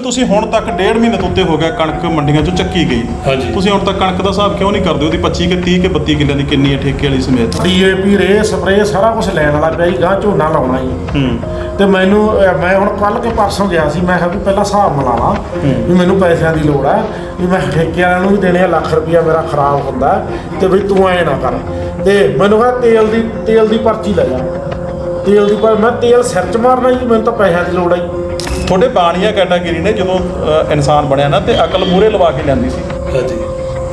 ਤੁਸੀਂ ਹੁਣ ਤੱਕ ਡੇਢ ਮਹੀਨੇ ਤੋਂ ਉੱਤੇ ਹੋ ਗਿਆ ਕਣਕ ਮੰਡੀਆਂ 'ਚੋਂ ਚੱਕੀ ਗਈ। ਹਾਂਜੀ। ਤੁਸੀਂ ਹੁਣ ਤੱਕ ਕਣਕ ਦਾ ਹਿਸਾਬ ਕਿਉਂ ਨਹੀਂ ਕਰਦੇ? ਉਹਦੀ 25 ਕਿ 30 ਕਿ 32 ਕਿੱਲਿਆਂ ਦੀ ਕਿੰਨੀ ਹੈ ਠੇਕੇ ਵਾਲੀ ਸਮੇਤ? ਡੀਏਪੀ ਰੇ ਸਪਰੇ ਸਾਰਾ ਕੁਝ ਲੈਣ ਵਾਲਾ ਪਿਆ ਜੀ ਗਾਂ ਝੋਨਾ ਲਾਉਣਾ ਜੀ। ਹੂੰ। ਤੇ ਮੈਨੂੰ ਅਹ, ਮੈਂ ਹੁਣ ਕੱਲ ਕੇ ਪਰਸੋਂ ਗਿਆ ਸੀ ਮੈਂ ਕਿਹਾ ਵੀ ਪਹਿਲਾਂ ਹਿਸਾਬ ਮਿਲਾਵਾਂ ਵੀ ਮੈਨੂੰ ਪੈਸਿਆਂ ਦੀ ਲੋੜ ਹੈ ਵੀ ਮੈਂ ਠੇਕੇ ਵਾਲਿਆਂ ਨੂੰ ਵੀ ਦੇਣੇ ਆ ਲੱਖ ਰੁਪਇਆ ਮੇਰਾ ਖਰਾਬ ਹੁੰਦਾ ਤੇ ਵੀ ਤੂੰ ਐ ਨਾ ਕਰ। ਤੇ ਮੈਨੂੰ ਕਿਹਾ ਤੇਲ ਦੀ ਤੇਲ ਦੀ ਪਰਚੀ ਲੈ ਜਾ। ਤੇਲ ਦੀ ਪਰ ਮੈਂ ਤੇਲ ਸਿਰ 'ਚ ਮਾਰਨਾ ਜੀ ਮੈਨੂੰ ਤਾਂ ਪੈਸਿਆਂ ਦੀ ਲੋੜ ਜੀ। ਤੁਹਾਡੇ ਬਾਣੀਆ ਕੈਟਾਗਰੀ ਨੇ ਜਦੋਂ ਅ, ਇਨਸਾਨ ਬਣਿਆ ਨਾ ਤੇ ਅਕਲ ਮੂਰੇ ਲਵਾ ਕੇ ਲਿਆਂਦੀ ਸੀ। ਹਾਂਜੀ।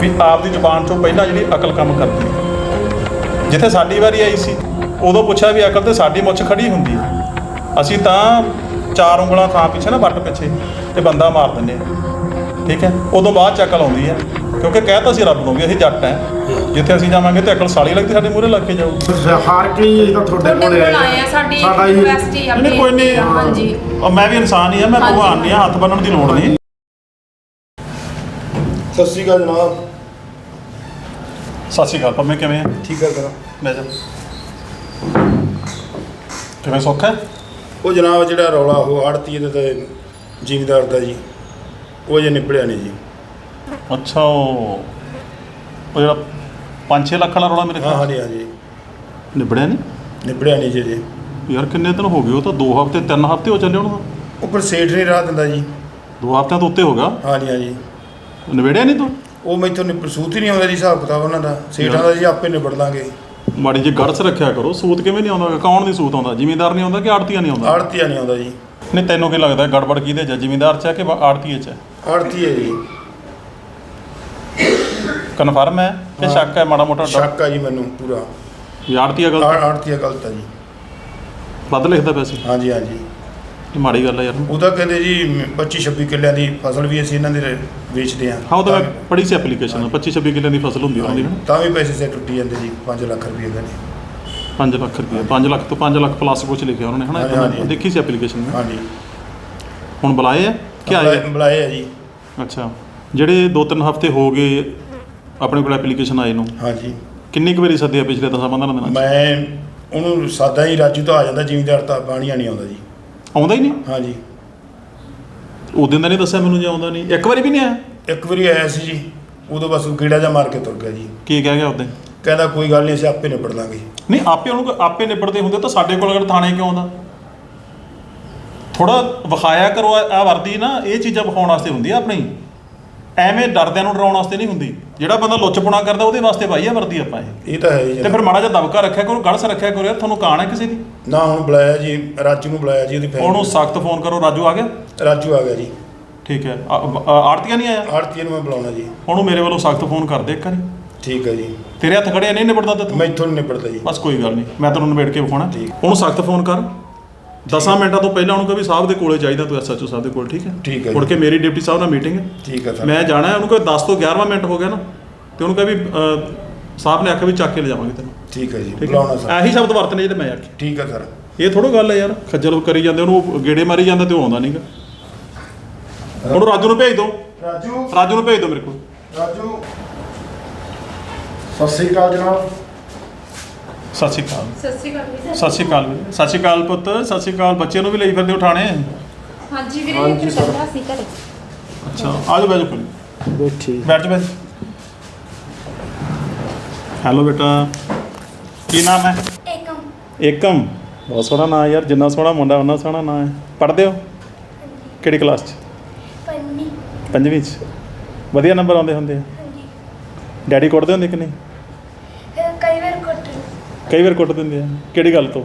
ਵੀ ਆਪ ਦੀ ਜ਼ੁਬਾਨ ਚੋਂ ਪਹਿਲਾਂ ਜਿਹੜੀ ਅਕਲ ਕੰਮ ਕਰਦੀ ਹੈ। ਜਿੱਥੇ ਸਾਡੀ ਵਾਰੀ ਆਈ ਸੀ ਉਦੋਂ ਪੁੱਛਿਆ ਵੀ ਅਕਲ ਤੇ ਸਾਡੀ ਮੁੱਛ ਖੜੀ ਹੁੰਦੀ ਹੈ। ਅਸੀਂ ਤਾਂ ਚਾਰ ਉਂਗਲਾਂ ਥਾਂ ਪਿੱਛੇ ਨਾ ਵੱਟ ਪਿੱਛੇ ਤੇ ਬੰਦਾ ਮਾਰ ਦਿੰਦੇ ਆ ਠੀਕ ਹੈ? ਉਦੋਂ ਬਾਅਦ ਚ ਅਕਲ ਆਉਂਦੀ ਹੈ ਕਿਉਂਕਿ ਕਹਿਤਾ ਸੀ ਰੱਬ ਨੂੰ ਵੀ ਅਸੀਂ ਜੱਟ ਹੈ। ਜਿੱਥੇ ਅਸੀਂ ਜਾਵਾਂਗੇ ਤੇ ਅਕਲ ਸਾਲੀ ਲੱਗਦੀ ਸਾਡੇ ਮੂਹਰੇ ਲੱਗ ਕੇ ਜਾਊ ਹਾਰ ਕੇ ਹੀ ਤਾਂ ਤੁਹਾਡੇ ਤੁਹਾਡੇ ਕੋਲ ਕੋਲ ਆਏ ਆ ਸਾਡੀ ਸਾਡਾ ਰਿਕੁਐਸਟ ਹੀ ਨਹੀਂ ਨਹੀਂ, ਕੋਈ ਨਹੀਂ। ਹਾਂਜੀ। ਉਹ ਮੈਂ ਵੀ ਇਨਸਾਨ ਹੀ ਆ ਮੈਂ। ਭਗਵਾਨ ਨਹੀਂ ਆ ਹੱਥ ਬੰਨਣ ਦੀ ਲੋੜ ਨਹੀਂ। ਸਤਿ ਸ਼੍ਰੀ ਅਕਾਲ ਜਨਾਬ। ਸਤਿ ਸ਼੍ਰੀ ਅਕਾਲ ਪੰਮੇ ਕਿਵੇਂ ਆ? ਠੀਕ ਹੈ ਕਰਾਂ ਮੈਂ ਜਾ। ਕਿਵੇਂ ਸੌਖਾ ਹੈ? ਉਹ ਜਨਾਬ ਜਿਹੜਾ ਰੌਲਾ ਉਹ ਆੜਤੀ ਦਾ ਤੇ ਜ਼ਿਮੀਦਾਰ ਦਾ ਜੀ ਉਹ ਜੇ ਨਿਬੜਿਆ ਨਹੀਂ ਜੀ। ਅੱਛਾ ਉਹ ਉਹ ਜਿਹੜਾ 5-6 ਲੱਖ ਵਾਲਾ ਰੌਲਾ ਮੇਰੇ ਹਾਂ ਖਿਆਲ ਹਾਂਜੀ ਹਾਂਜੀ। ਨਿਬੜਿਆ ਨਹੀਂ? ਨਿਬੜਿਆ ਨਹੀਂ ਜੀ ਜੀ ਯਾਰ ਕਿੰਨੇ ਦਿਨ ਹੋ ਗਏ? ਉਹ ਤਾਂ 2 ਹਫ਼ਤੇ 3 ਹਫ਼ਤੇ ਹੋ ਚੱਲੇ ਹੁਣ ਉਹ ਪਰ ਸੇਠ ਨਹੀਂ ਰਾਹ ਦਿੰਦਾ ਜੀ। 2 ਹਫ਼ਤਿਆਂ ਤੋਂ ਉੱਤੇ ਹੋ ਗਿਆ? ਹਾਂਜੀ ਹਾਂਜੀ। ਨਿਬੜਿਆ ਨਹੀਂ ਤੂੰ? ਉਹ ਮੈਥੋਂ ਨਿਬੜ ਸੂਤ ਹੀ ਨਹੀਂ ਆਉਂਦਾ ਜੀ ਹਿਸਾਬ ਕਿਤਾਬ ਉਹਨਾਂ ਦਾ। ਸੇਠਾਂ ਦਾ ਜੀ ਆਪੇ ਨਿਬੜ ਲਾਂਗੇ। ਮਾੜੀ ਜਿਹੀ ਗੜਸ ਰੱਖਿਆ ਕਰੋ। ਸੂਤ ਕਿਵੇਂ ਨਹੀਂ ਆਉਂਦਾ? ਕੌਣ ਨਹੀਂ ਸੂਤ ਆਉਂਦਾ? ਜ਼ਿਮੀਂਦਾਰ ਨਹੀਂ ਆਉਂਦਾ ਕਿ ਆੜਤੀਆ ਨਹੀਂ ਆਉਂਦਾ? ਆੜਤੀਆ ਨਹੀਂ ਆਉਂਦਾ ਜੀ। ਨਹੀਂ ਤੈਨੂੰ ਕੀ ਲੱਗਦਾ ਗੜਬੜ ਕਿਹਦੇ ਚ ਹੈ? ਜ਼ਿਮੀਂਦਾਰ ਚ ਹੈ ਕਿ ਆੜਤੀਏ ਚ ਹੈ? ਆੜਤੀ ਹੈ ਜੀ। ਕਨਫਰਮ ਹੈ? ਕਿ ਹਾਂ। ਸ਼ੱਕ ਹੈ ਮਾੜਾ ਮੋਟਾ ਸ਼ੱਕ ਆ ਜੀ ਮੈਨੂੰ ਪੂਰਾ। ਵੀ ਆੜਤੀਆ ਗਲਤ? ਹੈ? ਆੜਤੀਆ ਗਲਤ ਆ ਜੀ। ਵੱਧ ਲਿਖਦਾ ਪਿਆ ਸੀ? ਹਾਂਜੀ ਹਾਂਜੀ। ਇਹ ਮਾੜੀ ਗੱਲ ਹੈ ਯਾਰ। ਉਹ ਤਾਂ ਕਹਿੰਦੇ ਜੀ 25 26 ਕਿੱਲਿਆਂ ਦੀ ਫਸਲ ਵੀ ਅਸੀਂ ਇਹਨਾਂ ਦੇ ਵੇਚਦੇ ਹਾਂ। ਹਾਂ ਉਹ ਤਾਂ ਮੈਂ ਪੜ੍ਹੀ ਸੀ ਐਪਲੀਕੇਸ਼ਨ 25 26 ਕਿੱਲੇ ਦੀ ਫਸਲ ਹੁੰਦੀ ਉਹਨਾਂ ਦੀ ਨਾ। ਤਾਂ ਵੀ ਪੈਸੇ ਸੇ ਟੁੱਟੀ ਜਾਂਦੇ ਜੀ 5 ਲੱਖ ਰੁਪਏ ਦੇ ਨੇ 5 ਲੱਖ ਰੁਪਏ। 5 ਲੱਖ ਤੋਂ 5 ਲੱਖ ਪਲੱਸ ਕੁਝ ਲਿਖਿਆ ਉਹਨਾਂ ਨੇ ਹਨਾ? ਇਹ ਹਾਂਜੀ। ਦੇਖੀ ਸੀ ਐਪਲੀਕੇਸ਼ਨ ਹਾਂਜੀ। ਹੁਣ ਬੁਲਾਏ ਆ? ਕਿ ਆਏ ਆ? ਬੁਲਾਏ ਆ ਜੀ। ਅੱਛਾ। ਜਿਹੜੇ 2-3 ਹਫ਼ਤੇ ਹੋ ਗਏ ਆਪਣੇ ਕੋਲ ਐਪਲੀਕੇਸ਼ਨ ਆਏ ਨੂੰ? ਹਾਂਜੀ। ਕਿੰਨੀ ਕੁ ਵਾਰੀ ਸੱਦਿਆ ਪਿਛਲੇ 10-15 ਦਿਨਾਂ 'ਚ? ਮੈਂ ਉਹਨੂੰ ਸਾਦਾ ਹੀ ਰਾਜੂ ਤਾਂ ਆ ਜਾਂਦਾ ਜ਼ਿਮੀਂਦਾਰ ਤਾਂ ਬਾਣੀਆਂ ਨਹੀਂ ਆਉਂਦਾ ਜੀ। ਆਉਂਦਾ ਹੀ ਨਹੀਂ? ਹਾਂਜੀ। ਉਹ ਦਿਨ ਦਾ ਨਹੀਂ ਦੱਸਿਆ ਮੈਨੂੰ ਜੇ ਆਉਂਦਾ ਨਹੀਂ। ਇੱਕ ਵਾਰੀ ਵੀ ਨਹੀਂ ਆਇਆ? ਇੱਕ ਵਾਰੀ ਆਇਆ ਸੀ ਜੀ ਉਦੋਂ ਬਸ ਗੇੜਾ ਜਾ ਮਾਰ ਕੇ ਤੁਰ ਗਿਆ ਜੀ। ਕੀ ਕਹਿ ਗਿਆ ਉਹਦੇ? ਕਹਿੰਦਾ ਕੋਈ ਗੱਲ ਨਹੀਂ ਅਸੀਂ ਆਪੇ ਨਿਬੜ ਲਾਂਗੇ। ਨਹੀਂ ਆਪੇ ਉਹਨੂੰ ਆਪੇ ਨਿਬੜਦੇ ਹੁੰਦੇ ਤਾਂ ਸਾਡੇ ਕੋਲ ਅਗਰ ਥਾਣੇ ਕਿਉਂ ਆਉਂਦਾ? ਥੋੜਾ ਵਿਖਾਇਆ ਕਰੋ ਆ ਵਰਦੀ ਨਾ ਇਹ ਚੀਜ਼ਾਂ ਵਿਖਾਉਣ ਵਾਸਤੇ ਹੁੰਦੀ ਆ ਆਪਣੀ। ਐਵੇਂ ਡਰਦਿਆਂ ਨੂੰ ਡਰਾਉਣ ਵਾਸਤੇ ਨਹੀਂ ਹੁੰਦੀ। ਜਿਹੜਾ ਬੰਦਾ ਲੁੱਚਪੁਣਾ ਕਰਦਾ ਉਹਦੇ ਵਾਸਤੇ ਆ ਵਰਦੀ ਆਪਾਂ ਇਹ। ਇਹ ਤਾਂ ਹੈ ਜੀ। ਤੇ ਫਿਰ ਮਾੜਾ ਜਿਹਾ ਦਬਕਾ ਰੱਖਿਆ ਕਰੋ ਗਲਸ ਰੱਖਿਆ ਕਰੋ ਯਾਰ ਤੁਹਾਨੂੰ ਕਾਣ ਹੈ ਕਿਸੇ ਦੀ? ਨਾ ਹੁਣ ਬੁਲਾਇਆ ਜੀ ਰਾਜੂ ਨੂੰ ਬੁਲਾਇਆ ਜੀ ਉਹਦੀ ਉਹਨੂੰ ਫੈਮਿਲੀ ਸਖਤ ਫੋਨ ਕਰੋ ਰਾਜੂ ਆ ਗਿਆ? ਰਾਜੂ ਆ ਗਿਆ ਜੀ। ਠੀਕ ਹੈ। ਆੜਤੀਆਂ ਨਹੀਂ ਆਇਆ? ਆੜਤੀ ਨੂੰ ਮੈਂ ਬੁਲਾਉਣਾ ਜੀ। ਉਹਨੂੰ ਮੇਰੇ ਵੱਲੋਂ ਸਖਤ ਫੋਨ ਕਰ ਦੇ ਇੱਕ ਵਾਰੀ। ਠੀਕ ਹੈ ਜੀ। ਤੇਰੇ ਹੱਥ ਖੜੇ ਆ, ਨਹੀਂ ਨਿਬੜਦਾ ਤੇ? ਤੂੰ ਨਹੀਂ ਨਿਬੜਦਾ ਜੀ। ਬਸ ਕੋਈ ਗੱਲ ਨਹੀਂ ਮੈਂ ਤੈਨੂੰ ਨਿਬੇੜ ਕੇ ਵਿਖਾਉਣਾ। ਠੀਕ। ਉਹਨੂੰ ਸਖਤ ਫੋਨ ਕਰ। 10 ਮਿੰਟਾਂ ਤੋਂ ਪਹਿਲਾਂ ਉਹਨੂੰ ਕਹੇ ਵੀ ਸਾਹਿਬ ਦੇ ਕੋਲੇ ਚਾਹੀਦਾ ਤੂੰ ਐਸਐਚਓ ਸਾਹਿਬ ਦੇ ਕੋਲ ਠੀਕ ਹੈ? ਠੀਕ ਹੈ ਮੁੜ। ਕੇ ਮੇਰੀ ਡਿਪਟੀ ਸਾਹਿਬ ਨਾਲ ਮੀਟਿੰਗ ਹੈ। ਠੀਕ ਹੈ ਸਰ। ਮੈਂ ਜਾਣਾ ਹੈ ਉਹਨੂੰ ਕਹੇ 10 ਤੋਂ 11ਵਾਂ ਮਿੰਟ ਹੋ ਗਿਆ ਨਾ ਤੇ ਉਹਨੂੰ ਕਹੇ ਵੀ ਅਹ, ਸਾਹਿਬ ਨੇ ਆਖਿਆ ਵੀ ਚੱਕ ਕੇ ਲੈ ਜਾਵਾਂਗੇ ਤੈਨੂੰ। ਠੀਕ ਹੈ ਜੀ ਠੀਕ ਬੁਲਾਉਣਾ ਹੈ ਸਰ। ਇਹੀ ਸ਼ਬਦ ਵਰਤਨੇ ਜਿਹੜੇ ਮੈਂ ਆਖੇ। ਠੀਕ ਹੈ ਸਰ। ਇਹ ਥੋੜੋ ਗੱਲ ਹੈ ਯਾਰ ਖੱਜਲ ਕਰੀ ਜਾਂਦੇ ਉਹਨੂੰ ਗੇੜੇ ਮਾਰੀ ਜਾਂਦਾ ਤੇ ਉਹ ਆਉਂਦਾ ਨਹੀਂਗਾ ਉਹਨੂੰ ਰਾਜੂ ਨੂੰ ਭੇਜ ਦਿਓ ਰਾਜੂ। ਰਾਜੂ ਨੂੰ ਭੇਜ ਦਿਓ ਮੇਰੇ ਕੋਲ। ਰਾਜੂ। ਸਤਿ ਸ੍ਰੀ ਅਕਾਲ ਜਨਾਬ। ਸਤਿ ਸ਼੍ਰੀ ਅਕਾਲ। ਸਤਿ ਸ਼੍ਰੀ ਅਕਾਲ ਵੀਰੇ। ਸਤਿ ਸ਼੍ਰੀ ਅਕਾਲ ਵੀਰੇ। ਸਤਿ ਸ਼੍ਰੀ ਅਕਾਲ ਪੁੱਤ ਸਤਿ ਸ਼੍ਰੀ ਅਕਾਲ। ਬੱਚੇ ਨੂੰ ਵੀ ਲਈ ਫਿਰਦੇ ਉਠਾਣੇ ਹਾਂਜੀ ਵੀਰੇ ਹਾਂਜੀ ਸਰ। ਚੱਲਦਾ ਸੀ ਘਰੇ। ਅੱਛਾ ਆ ਜਾਓ ਬੈਠੋ ਕੋਲ। ਬੈਠੀ ਬੈਠ ਜਾ ਬੈਠ ਹੈਲੋ ਬੇਟਾ ਕੀ ਨਾਮ ਹੈ? ਏਕਮ। ਏਕਮ। ਬਹੁਤ ਸੋਹਣਾ ਨਾਮ ਹੈ ਯਾਰ ਜਿੰਨਾ ਸੋਹਣਾ ਮੁੰਡਾ ਉਹਨਾਂ ਸੋਹਣਾ ਨਾਮ ਹੈ। ਪੜ੍ਹਦੇ ਹੋ? ਕਿਹੜੀ ਕਲਾਸ 'ਚ? ਪੰਨੀ ਪੰਜਵੀਂ 'ਚ। ਵਧੀਆ ਨੰਬਰ ਆਉਂਦੇ ਹੁੰਦੇ ਆ। ਹਾਂਜੀ। ਡੈਡੀ ਕੁੱਟਦੇ ਹੁੰਦੇ ਕਿ ਨਹੀਂ? ਕਈ ਵਾਰ ਕੁੱਟ ਦਿੰਦੇ ਆ। ਕਿਹੜੀ ਗੱਲ ਤੋਂ?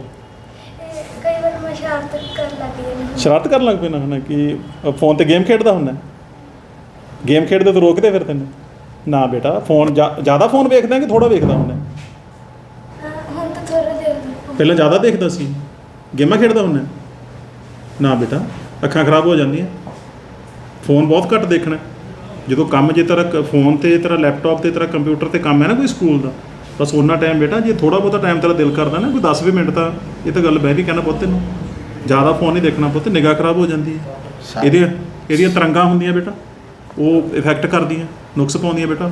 ਕਈ ਵਾਰ ਮੈਂ ਸ਼ਰਾਰਤ ਕਰਨ ਲੱਗ ਜਾਂਦੀ ਸ਼ਰਾਰਤ ਕਰਨ ਲੱਗ ਪੈਣਾ ਹੁਣ ਕਿ ਫੋਨ ਤੇ ਗੇਮ ਖੇਡਦਾ ਹੁੰਦਾ? ਗੇਮ ਖੇਡਦੇ ਤਾਂ ਰੋਕਦੇ ਫਿਰ ਤੈਨੂੰ? ਨਾ ਬੇਟਾ ਫੋਨ ਜ਼ਿਆਦਾ ਫੋਨ ਵੇਖਦਾ ਕਿ ਥੋੜਾ ਵੇਖਦਾ ਹੁੰਦਾ? ਹਾਂ ਹੁਣ ਤਾਂ ਥੋੜਾ ਜਿਹਾ ਪਹਿਲਾਂ ਜ਼ਿਆਦਾ ਦੇਖਦਾ ਸੀ। ਗੇਮਾਂ ਖੇਡਦਾ ਹੁੰਦਾ? ਨਾ ਬੇਟਾ ਅੱਖਾਂ ਖਰਾਬ ਹੋ ਜਾਂਦੀਆਂ। ਫੋਨ ਬਹੁਤ ਘੱਟ ਦੇਖਣਾ। ਜਦੋਂ ਕੰਮ ਜੇ ਤੇਰਾ ਫੋਨ ਤੇ ਤੇਰਾ ਲੈਪਟਾਪ ਤੇ ਤੇਰਾ ਕੰਪਿਊਟਰ ਤੇ ਕੰਮ ਹੈ ਨਾ ਕੋਈ ਸਕੂਲ ਦਾ? ਬਸ ਉਹਨਾਂ ਟਾਈਮ ਬੇਟਾ ਜੇ ਥੋੜਾ ਬਹੁਤਾ ਟਾਈਮ ਤੇਰਾ ਦਿਲ ਕਰਦਾ ਨਾ ਕੋਈ 10 ਵੀਹ ਮਿੰਟ ਤਾਂ ਇਹ ਤਾਂ ਗੱਲ ਮੈਂ ਵੀ ਕਹਿਣਾ ਪੁੱਤ ਤੈਨੂੰ। ਜ਼ਿਆਦਾ ਫੋਨ ਨਹੀਂ ਦੇਖਣਾ ਪੁੱਤ ਨਿਗਾਹ ਖਰਾਬ ਹੋ ਜਾਂਦੀ ਹੈ। ਇਹਦੇ ਇਹਦੀਆਂ ਤਰੰਗਾਂ ਹੁੰਦੀਆਂ ਬੇਟਾ। ਉਹ ਇਫੈਕਟ ਕਰਦੀਆਂ ਨੁਕਸ ਪਾਉਂਦੀਆਂ ਬੇਟਾ।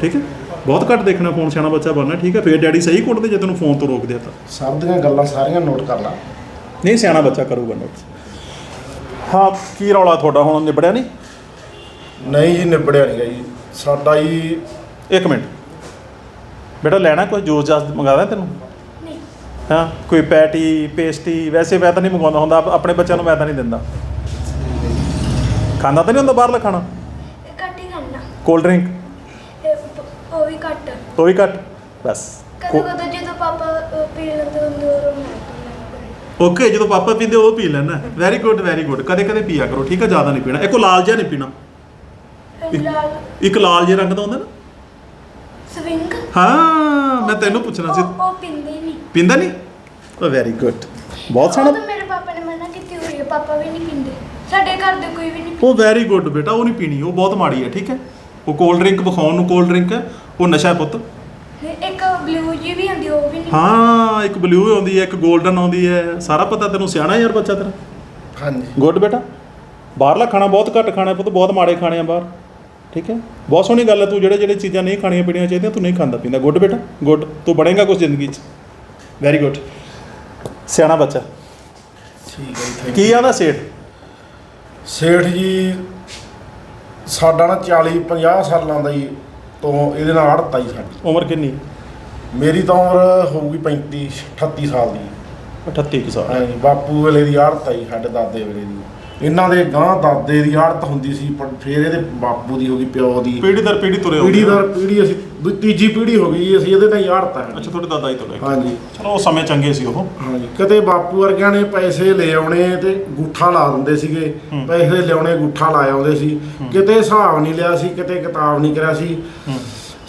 ਠੀਕ ਹੈ? ਬਹੁਤ ਘੱਟ ਦੇਖਣਾ ਫੋਨ ਸਿਆਣਾ ਬੱਚਾ ਬਣਨਾ ਠੀਕ ਹੈ? ਫੇਰ ਡੈਡੀ ਸਹੀ ਕੁੱਟਦੇ ਜੇ ਤੈਨੂੰ ਫੋਨ ਤੋਂ ਰੋਕਦੇ ਤਾਂ। ਸਭ ਦੀਆਂ ਗੱਲਾਂ ਸਾਰੀਆਂ ਨੋਟ ਕਰ ਲਾ। ਨਹੀਂ ਸਿਆਣਾ ਬੱਚਾ ਕਰੂਗਾ ਨੋਟ ਹਾਂ ਕੀ ਰੌਲਾ ਤੁਹਾਡਾ? ਹੁਣ ਨਿਬੜਿਆ ਨਹੀਂ? ਨਹੀਂ ਜੀ ਨਿਬੜਿਆ ਨਹੀਂ ਜੀ। ਸਾਡਾ ਹੀ ਇੱਕ ਮਿੰਟ। ਬੇਟਾ ਲੈਣਾ ਕੋਈ ਜੂਸ ਜਾਸ ਮੰਗਾਦਾ ਤੈਨੂੰ? ਨਹੀਂ। ਹਾਂ ਕੋਈ ਪੈਟੀ ਪੇਸਟੀ ਵੈਸੇ ਮੈਂ ਤਾਂ ਨਹੀਂ ਮੰਗਵਾਉਂਦਾ ਹੁੰਦਾ ਆਪ- ਆਪਣੇ ਬੱਚਿਆਂ ਨੂੰ ਮੈਂ ਤਾਂ ਨਹੀਂ ਦਿੰਦਾ। ਖਾਂਦਾ ਤਾਂ ਨਹੀਂ ਹੁੰਦਾ ਬਾਹਰਲਾ ਖਾਣਾ? ਇਹ ਘੱਟ ਹੀ ਕਰਨਾ ਕੋਲਡ ਡਰਿੰਕ ਇਹ ਪ- ਉਹ ਵੀ ਘੱਟ। ਉਹ ਵੀ ਘੱਟ? ਬਸ। ਕਦੋਂ ਕਦੋਂ ਜਦੋਂ ਪਾਪਾ ਅਹ, ਪੀ ਲੈਂਦੇ ਹੁੰਦੇ ਉਦੋਂ ਮੈਂ ਪੀ ਲੈਂਦਾ। ਓਕੇ ਜਦੋਂ ਪਾਪਾ ਪੀਂਦੇ ਉਹ ਪੀ ਲੈਣਾ ਵੈਰੀ ਗੁੱਡ ਵੈਰੀ ਗੁੱਡ ਕਦੇ ਕਦੇ ਪੀਆ ਕਰੋ ਠੀਕ ਹੈ ਜ਼ਿਆਦਾ ਨਹੀਂ ਪੀਣਾ। ਇੱਕੋ ਲਾਲ ਜਿਹਾ ਨਹੀਂ ਪੀਣਾ। ਫਿਰ ਲਾਲ। ਇੱਕ ਲਾਲ ਜਿਹਾ ਰੰਗ ਦਾ ਹੁੰਦਾ ਨਾ? ਸਵਿੰਗ? ਹਾਂ ਮੈਂ ਤੈਨੂੰ ਪੁੱਛਣਾ ਸੀ। ਉਹ ਉਹ ਪੀਂਦੇ ਨਹੀਂ ਪੀਂਦਾ ਨਹੀਂ ਉਹ ਵੈਰੀ ਗੁੱਡ ਬਹੁਤ ਉਹ ਸੋਹਣਾ ਤਾਂ ਮੇਰੇ ਪਾਪਾ ਨੇ ਮਨਾ ਕੀਤੀ ਹੋਈ ਹੈ ਪਾਪਾ ਵੀ ਨਹੀਂ ਪੀਂਦੇ। ਸਾਡੇ ਘਰ ਦੇ ਕੋਈ ਵੀ ਨਹੀਂ ਉਹ ਵੈਰੀ ਗੁੱਡ ਬੇਟਾ ਉਹ ਨਹੀਂ ਪੀਣੀ ਉਹ ਬਹੁਤ ਮਾੜੀ ਹੈ ਠੀਕ ਹੈ? ਉਹ ਕੋਲਡ ਡਰਿੰਕ ਵਿਖਾਉਣ ਨੂੰ ਕੋਲਡ ਡਰਿੰਕ ਹੈ ਉਹ ਨਸ਼ਾ ਹੈ ਪੁੱਤ। ਪੀਂਦੇ ਇੱਕ ਬਲੂ ਜੀ ਵੀ ਆਉਂਦੀ ਉਹ ਵੀ ਨਹੀਂ ਹਾਂ ਇੱਕ ਬਲੂ ਆਉਂਦੀ ਹੈ ਇੱਕ 골ਡਨ ਆਉਂਦੀ ਹੈ। ਸਾਰਾ ਪਤਾ ਤੈਨੂੰ ਸਿਆਣਾ ਯਾਰ ਬੱਚਾ ਤੇਰਾ। ਹਾਂਜੀ। ਗੁੱਡ ਬੇਟਾ। ਬਾਹਰਲਾ ਖਾਣਾ ਬਹੁਤ ਘੱਟ ਖਾਣਾ ਪੁੱਤ ਬਹੁਤ ਮਾੜੇ ਖਾਣੇ ਆ ਬਾਹਰ। ਠੀਕ ਹੈ? ਬਹੁਤ ਸੋਹਣੀ ਗੱਲ ਹੈ ਤੂੰ ਜਿਹੜੇ ਜਿਹੜੇ ਚੀਜ਼ਾਂ ਨਹੀਂ ਖਾਣੀਆਂ ਪੀਣੀਆਂ ਚਾਹੀਦੀਆਂ ਤੂੰ ਨਹੀਂ ਖਾਂਦਾ ਪੀਂਦਾ। ਗੁੱਡ ਬੇਟਾ ਗੁੱਡ। ਤੂੰ ਬਣੇਗਾ ਕੁਝ ਜ਼ਿੰਦਗੀ 'ਚ। ਵੈਰੀ ਗੁੱਡ ਸਿਆਣਾ ਬੱਚਾ। ਠੀਕ ਹੈ ਕੀ ਆਦਾ ਸੇਠ? ਸੇਠ ਜੀ ਸਾਡਾ ਨਾ 40 50 ਸਾਲਾਂ ਦਾ ਹੀ ਤੋਂ ਇਹਦੇ ਨਾਲ ਅੜਤਾ ਹੀ ਸਾਡੀ ਉਮਰ ਕਿੰਨੀ? ਮੇਰੀ ਤਾਂ ਉਮਰ ਹੋਊਗੀ 35 38 ਸਾਲ ਦੀ। 38 ਕੁ ਸਾਲ। ਹਾਂਜੀ ਬਾਪੂ ਵੇਲੇ ਦੀ ਆੜਤ ਆਈ ਸਾਡੇ ਦਾਦੇ ਵੇਲੇ ਦੀ। ਇਹਨਾਂ ਦੇ ਗਾਂ ਦਾਦੇ ਦੀ ਆੜਤ ਹੁੰਦੀ ਸੀ ਪਰ ਫਿਰ ਇਹਦੇ ਬਾਪੂ ਦੀ ਹੋ ਗਈ ਪਿਓ ਦੀ। ਪੀੜੀ ਦਰ ਪੀੜੀ ਤੁਰੇ ਹੋ ਪੀੜੀ ਦਰ ਪੀੜੀ ਅਸੀਂ ਦੂ- ਤੀਜੀ ਪੀੜੀ ਹੋ ਗਈ ਅਸੀਂ ਇਹਦੇ ਨਾਲ ਹੀ ਆੜਤ ਅੱਛਾ ਤੁਹਾਡੇ ਦਾਦਾ ਹੀ ਤੁਰੇ ਹਾਂਜੀ। ਚਲੋ ਉਹ ਸਮੇਂ ਚੰਗੇ ਸੀ ਉਹ। ਹਾਂਜੀ। ਕਦੇ ਬਾਪੂ ਵਰਗਿਆਂ ਨੇ ਪੈਸੇ ਲੈ ਆਉਣੇ ਤੇ ਗੁੱਠਾ ਲਾ ਦਿੰਦੇ ਸੀਗੇ। ਪੈਸੇ ਲਿਆਉਣੇ ਗੁੱਠਾ ਲਾ ਆਉਂਦੇ ਸੀ। ਕਿਤੇ ਹਿਸਾਬ ਨਹੀਂ ਲਿਆ ਸੀ ਕਿਤੇ ਕਿਤਾਬ ਨਹੀਂ ਕਰਿਆ ਸੀ।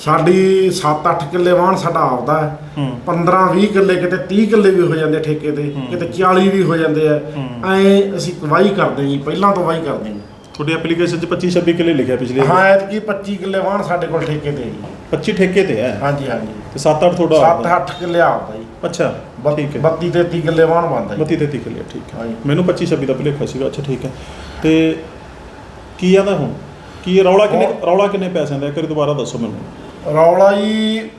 ਸਾਡੀ 7-8 ਕਿੱਲੇ ਵਾਹਣ ਸਾਡਾ ਆਪਦਾ ਹੈ। ਹੂੰ। 15-20 ਕਿੱਲੇ ਕਿਤੇ 30 ਕਿੱਲੇ ਵੀ ਹੋ ਜਾਂਦੇ ਠੇਕੇ ਤੇ ਹੂੰ। ਕਿਤੇ 40 ਵੀ ਹੋ ਜਾਂਦੇ ਆ। ਹੂੰ। ਐ ਅਸੀਂ ਵਾਹੀ ਕਰਦੇ ਜੀ ਪਹਿਲਾਂ ਤੋਂ ਵਾਹੀ ਕਰਦੇ ਜੀ। ਤੁਹਾਡੀ ਐਪਲੀਕੇਸ਼ਨ 'ਚ 25 26 ਕਿੱਲੇ ਲਿਖਿਆ ਪਿਛਲੇ ਹਾਂ ਐਤਕੀ 25 ਕਿੱਲੇ ਵਾਹਣ ਸਾਡੇ ਕੋਲ ਠੇਕੇ ਤੇ ਜੀ। 25 ਠੇਕੇ ਤੇ ਹੈ? ਹਾਂਜੀ ਹਾਂਜੀ। ਤੇ 7-8 ਤੁਹਾਡਾ ਆਪਦਾ। 7-8 ਕਿੱਲੇ ਆਪਦਾ ਜੀ। ਅੱਛਾ ਠੀਕ ਹੈ। 32 33 ਕਿੱਲੇ ਵਾਹਣ ਬੰਦਾ ਜੀ। 32 33 ਕਿੱਲੇ ਠੀਕ ਹੈ। ਮੈਨੂੰ 25 26 ਦਾ ਭੁਲੇਖਾ ਸੀਗਾ ਅੱਛਾ ਠੀਕ ਹੈ। ਤੇ ਕੀ ਆਦਾ ਹੁਣ? ਕੀ ਰੌਲਾ ਕਿੰਨੇ ਰੌਲਾ ਕਿੰਨੇ ਪੈਸਿਆਂ ਦਾ ਹੈ? ਇੱਕ ਵਾਰੀ ਦੁਬਾਰਾ ਦੱਸੋ ਮੈਨੂੰ। ਰੌਲਾ ਜੀ